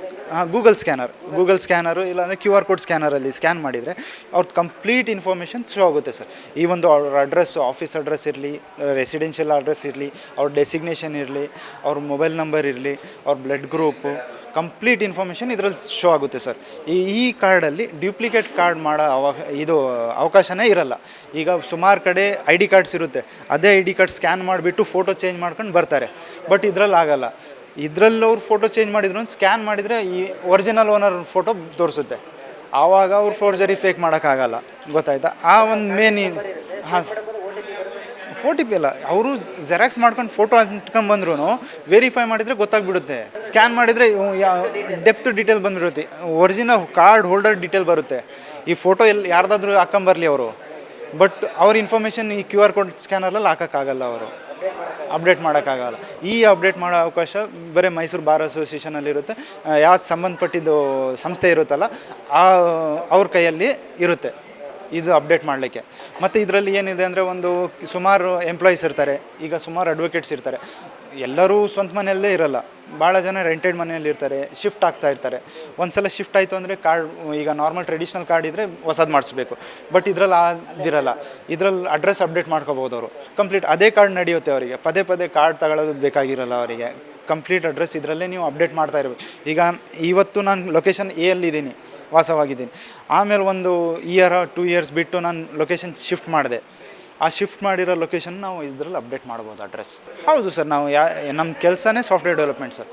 ಗೂಗಲ್ ಸ್ಕ್ಯಾನರ್, ಗೂಗಲ್ ಸ್ಕ್ಯಾನರು ಇಲ್ಲಾಂದರೆ ಕ್ಯೂ ಆರ್ ಕೋಡ್ ಸ್ಕ್ಯಾನರಲ್ಲಿ ಸ್ಕ್ಯಾನ್ ಮಾಡಿದರೆ ಅವ್ರದ್ದು ಕಂಪ್ಲೀಟ್ ಇನ್ಫಾರ್ಮೇಷನ್ ಶೋ ಆಗುತ್ತೆ ಸರ್. ಈ ಒಂದು ಅವ್ರ ಅಡ್ರೆಸ್, ಆಫೀಸ್ ಅಡ್ರೆಸ್ ಇರಲಿ, ರೆಸಿಡೆನ್ಷಿಯಲ್ ಅಡ್ರೆಸ್ ಇರಲಿ, ಅವ್ರ ಡೆಸಿಗ್ನೇಷನ್ ಇರಲಿ, ಅವ್ರ ಮೊಬೈಲ್ ನಂಬರ್ ಇರಲಿ, ಅವ್ರ ಬ್ಲಡ್ ಗ್ರೂಪು ಕಂಪ್ಲೀಟ್ ಇನ್ಫಾರ್ಮೇಷನ್ ಇದರಲ್ಲಿ ಶೋ ಆಗುತ್ತೆ ಸರ್ ಈ ಈ ಕಾರ್ಡಲ್ಲಿ ಡ್ಯೂಪ್ಲಿಕೇಟ್ ಕಾರ್ಡ್ ಮಾಡೋ ಅವ ಇದು ಅವಕಾಶನೇ ಇರಲ್ಲ. ಈಗ ಸುಮಾರು ಕಡೆ ಐ ಡಿ ಕಾರ್ಡ್ಸ್ ಇರುತ್ತೆ. ಅದೇ ಐ ಡಿ ಕಾರ್ಡ್ ಸ್ಕ್ಯಾನ್ ಮಾಡಿಬಿಟ್ಟು ಫೋಟೋ ಚೇಂಜ್ ಮಾಡ್ಕೊಂಡು ಬರ್ತಾರೆ. ಬಟ್ ಇದರಲ್ಲಿ ಆಗಲ್ಲ. ಇದರಲ್ಲಿ ಅವ್ರು ಫೋಟೋ ಚೇಂಜ್ ಮಾಡಿದ್ರು ಸ್ಕ್ಯಾನ್ ಮಾಡಿದರೆ ಈ ಒರಿಜಿನಲ್ ಓನರ್ ಫೋಟೋ ತೋರಿಸುತ್ತೆ. ಆವಾಗ ಅವ್ರು ಫೋರ್ಜರಿ ಫೇಕ್ ಮಾಡೋಕ್ಕಾಗಲ್ಲ ಗೊತ್ತಾಯ್ತಾ? ಆ ಒಂದು ಮೇನ್ ಹಾಂ ಸರ್ ಫೋ ಟಿ ಪಿ ಅಲ್ಲ, ಅವರು ಜೆರಾಕ್ಸ್ ಮಾಡ್ಕೊಂಡು ಫೋಟೋ ಅಂಟ್ಕೊಂಡು ಬಂದ್ರು ವೆರಿಫೈ ಮಾಡಿದರೆ ಗೊತ್ತಾಗ್ಬಿಡುತ್ತೆ. ಸ್ಕ್ಯಾನ್ ಮಾಡಿದರೆ ಡೆಪ್ತ್ ಡೀಟೇಲ್ ಬಂದಿರುತ್ತೆ ಒರಿಜಿನಲ್ ಕಾರ್ಡ್ ಹೋಲ್ಡರ್ ಡೀಟೇಲ್ ಬರುತ್ತೆ. ಈ ಫೋಟೋ ಎಲ್ಲಿ ಯಾರ್ದಾದ್ರೂ ಹಾಕೊಂಬರ್ಲಿ ಅವರು. ಬಟ್ ಅವ್ರ ಇನ್ಫಾರ್ಮೇಷನ್ ಈ ಕ್ಯೂ ಆರ್ ಕೋಡ್ ಸ್ಕ್ಯಾನರಲ್ಲಿ ಹಾಕೋಕ್ಕಾಗಲ್ಲ ಅವರು. ಅಪ್ಡೇಟ್ ಮಾಡೋಕ್ಕಾಗಲ್ಲ. ಈ ಅಪ್ಡೇಟ್ ಮಾಡೋ ಅವಕಾಶ ಬರೀ ಮೈಸೂರು ಬಾರ್ ಅಸೋಸಿಯೇಷನಲ್ಲಿರುತ್ತೆ ಯಾವ್ದು ಸಂಬಂಧಪಟ್ಟಿದ್ದು ಸಂಸ್ಥೆ ಇರುತ್ತಲ್ಲ, ಆ, ಅವ್ರ ಕೈಯಲ್ಲಿ ಇರುತ್ತೆ. ಇದು ಅಪ್ಡೇಟ್ ಮಾಡಲಿಕ್ಕೆ. ಮತ್ತು ಇದರಲ್ಲಿ ಏನಿದೆ ಅಂದರೆ ಒಂದು ಸುಮಾರು ಎಂಪ್ಲಾಯೀಸ್ ಇರ್ತಾರೆ. ಈಗ ಸುಮಾರು ಅಡ್ವೊಕೇಟ್ಸ್ ಇರ್ತಾರೆ. ಎಲ್ಲರೂ ಸ್ವಂತ ಮನೆಯಲ್ಲೇ ಇರಲ್ಲ. ಭಾಳ ಜನ ರೆಂಟೆಡ್ ಮನೆಯಲ್ಲಿ ಇರ್ತಾರೆ. ಶಿಫ್ಟ್ ಆಗ್ತಾ ಇರ್ತಾರೆ. ಒಂದು ಸಲ ಶಿಫ್ಟ್ ಆಯಿತು ಅಂದರೆ ಕಾರ್ಡ್ ಈಗ ನಾರ್ಮಲ್ ಟ್ರೆಡಿಷ್ನಲ್ ಕಾರ್ಡ್ ಇದ್ದರೆ ಹೊಸದು ಮಾಡಿಸ್ಬೇಕು. ಬಟ್ ಇದರಲ್ಲಿ ಆದಿರಲ್ಲ ಇದರಲ್ಲಿ ಅಡ್ರೆಸ್ ಅಪ್ಡೇಟ್ ಮಾಡ್ಕೋಬೋದು ಅವರು. ಕಂಪ್ಲೀಟ್ ಅದೇ ಕಾರ್ಡ್ ನಡೆಯುತ್ತೆ ಅವರಿಗೆ. ಪದೇ ಪದೇ ಕಾರ್ಡ್ ತಗೊಳ್ಳೋದು ಬೇಕಾಗಿರಲ್ಲ ಅವರಿಗೆ. ಕಂಪ್ಲೀಟ್ ಅಡ್ರೆಸ್ ಇದರಲ್ಲೇ ನೀವು ಅಪ್ಡೇಟ್ ಮಾಡ್ತಾ ಇರಬೇಕು. ಈಗ ಇವತ್ತು ನಾನು ಲೊಕೇಶನ್ ಎ ಅಲ್ಲಿದ್ದೀನಿ. ವಾಸವಾಗಿದ್ದೀನಿ. ಆಮೇಲೆ ಒಂದು ಇಯರ್ ಟೂ ಇಯರ್ಸ್ ಬಿಟ್ಟು ನಾನು ಲೊಕೇಶನ್ ಶಿಫ್ಟ್ ಮಾಡಿದೆ. ಆ ಶಿಫ್ಟ್ ಮಾಡಿರೋ ಲೊಕೇಶನ್ ನಾವು ಇದರಲ್ಲಿ ಅಪ್ಡೇಟ್ ಮಾಡ್ಬೋದು ಅಡ್ರೆಸ್ ಹೌದು ಸರ್ ನಾವು ಯಾ ನಮ್ಮ ಕೆಲಸನೇ ಸಾಫ್ಟ್ವೇರ್ ಡೆವಲಪ್ಮೆಂಟ್ ಸರ್.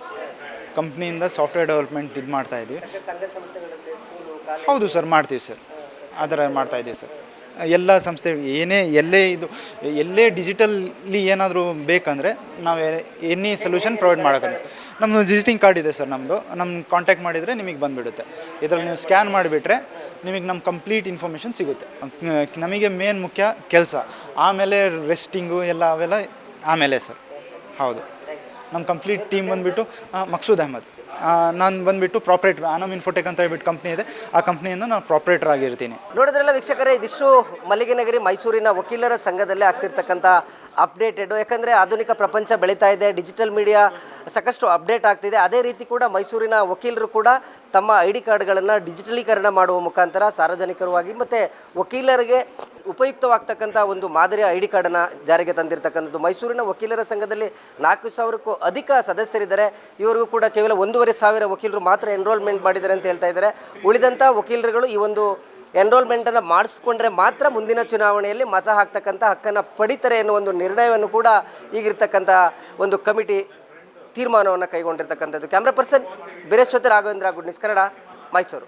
ಕಂಪ್ನಿಯಿಂದ ಸಾಫ್ಟ್ವೇರ್ ಡೆವಲಪ್ಮೆಂಟ್ ಇದು ಮಾಡ್ತಾ ಇದ್ದೀವಿ ಹೌದು ಸರ್ ಮಾಡ್ತೀವಿ ಸರ್. ಆ ಥರ ಮಾಡ್ತಾ ಇದ್ದೀವಿ ಸರ್. ಎಲ್ಲ ಸಂಸ್ಥೆ, ಏನೇ, ಎಲ್ಲೇ ಇದು, ಎಲ್ಲೇ ಡಿಜಿಟಲ್ಲಿ ಏನಾದರೂ ಬೇಕಂದರೆ ನಾವು ಎನಿ ಸೊಲ್ಯೂಷನ್ ಪ್ರೊವೈಡ್ ಮಾಡೋಕ್ಕಂದ್ರೆ ನಮ್ಮದು ವಿಸಿಟಿಂಗ್ ಕಾರ್ಡ್ ಇದೆ ಸರ್ ನಮ್ಮದು ನಮ್ಮ ಕಾಂಟ್ಯಾಕ್ಟ್ ಮಾಡಿದರೆ ನಿಮಗೆ ಬಂದುಬಿಡುತ್ತೆ. ಇದರಲ್ಲಿ ನೀವು ಸ್ಕ್ಯಾನ್ ಮಾಡಿಬಿಟ್ರೆ ನಿಮಗೆ ನಮ್ಮ ಕಂಪ್ಲೀಟ್ ಇನ್ಫಾರ್ಮೇಷನ್ ಸಿಗುತ್ತೆ. ನಮಗೆ ಮೇನ್ ಮುಖ್ಯ ಕೆಲಸ. ಆಮೇಲೆ ರೆಸ್ಟಿಂಗು ಎಲ್ಲ ಅವೆಲ್ಲ ಆಮೇಲೆ ಸರ್. ಹೌದು. ನಮ್ಮ ಕಂಪ್ಲೀಟ್ ಟೀಮ್ ಬಂದುಬಿಟ್ಟು ಮಕ್ಸೂದ್ ಅಹಮದ್. ನಾನು ಬಂದುಬಿಟ್ಟು ಪ್ರಾಪ್ರೇಟ್ ಆನಮ್ ಇನ್ಫೋಟೆಕ್ ಅಂತ ಹೇಳ್ಬಿಟ್ಟು ಕಂಪ್ನಿ ಇದೆ. ಆ ಕಂಪ್ನಿಯನ್ನು ನಾನು ಪ್ರಾಪ್ರೇಟರ್ ಆಗಿರ್ತೀನಿ. ನೋಡಿದ್ರಲ್ಲ ವೀಕ್ಷಕರೇ, ಇದಿಷ್ಟು ಮಲ್ಲಿಗೆನಗರಿ ಮೈಸೂರಿನ ವಕೀಲರ ಸಂಘದಲ್ಲೇ ಆಗ್ತಿರ್ತಕ್ಕಂಥ ಅಪ್ಡೇಟೆಡು ಯಾಕಂದರೆ ಆಧುನಿಕ ಪ್ರಪಂಚ ಬೆಳೀತಾ ಇದೆ ಡಿಜಿಟಲ್ ಮೀಡಿಯಾ ಸಾಕಷ್ಟು ಅಪ್ಡೇಟ್ ಆಗ್ತಿದೆ. ಅದೇ ರೀತಿ ಕೂಡ ಮೈಸೂರಿನ ವಕೀಲರು ಕೂಡ ತಮ್ಮ ಐ ಡಿ ಕಾರ್ಡ್ಗಳನ್ನು ಡಿಜಿಟಲೀಕರಣ ಮಾಡುವ ಮುಖಾಂತರ ಸಾರ್ವಜನಿಕರವಾಗಿ ಮತ್ತು ವಕೀಲರಿಗೆ ಉಪಯುಕ್ತವಾಗ್ತಕ್ಕಂಥ ಒಂದು ಮಾದರಿ ಐ ಡಿ ಕಾರ್ಡನ್ನು ಜಾರಿಗೆ ತಂದಿರತಕ್ಕಂಥದ್ದು. ಮೈಸೂರಿನ ವಕೀಲರ ಸಂಘದಲ್ಲಿ ನಾಲ್ಕು ಸಾವಿರಕ್ಕೂ ಅಧಿಕ ಸದಸ್ಯರಿದ್ದಾರೆ. ಇವರಿಗೂ ಕೂಡ ಕೇವಲ ಒಂದೂವರೆ ಸಾವಿರ ವಕೀಲರು ಮಾತ್ರ ಎನ್ರೋಲ್ಮೆಂಟ್ ಮಾಡಿದ್ದಾರೆ ಅಂತ ಹೇಳ್ತಾ ಇದ್ದಾರೆ. ಉಳಿದಂಥ ವಕೀಲರುಗಳು ಈ ಒಂದು ಎನ್ರೋಲ್ಮೆಂಟನ್ನು ಮಾಡಿಸ್ಕೊಂಡ್ರೆ ಮಾತ್ರ ಮುಂದಿನ ಚುನಾವಣೆಯಲ್ಲಿ ಮತ ಹಾಕ್ತಕ್ಕಂಥ ಹಕ್ಕನ್ನು ಪಡಿತಾರೆ ಎನ್ನುವ ಒಂದು ನಿರ್ಣಯವನ್ನು ಕೂಡ ಈಗಿರ್ತಕ್ಕಂಥ ಒಂದು ಕಮಿಟಿ ತೀರ್ಮಾನವನ್ನು ಕೈಗೊಂಡಿರ್ತಕ್ಕಂಥದ್ದು. Camera person Biresh Raghavendra, good Kannada, Mysuru.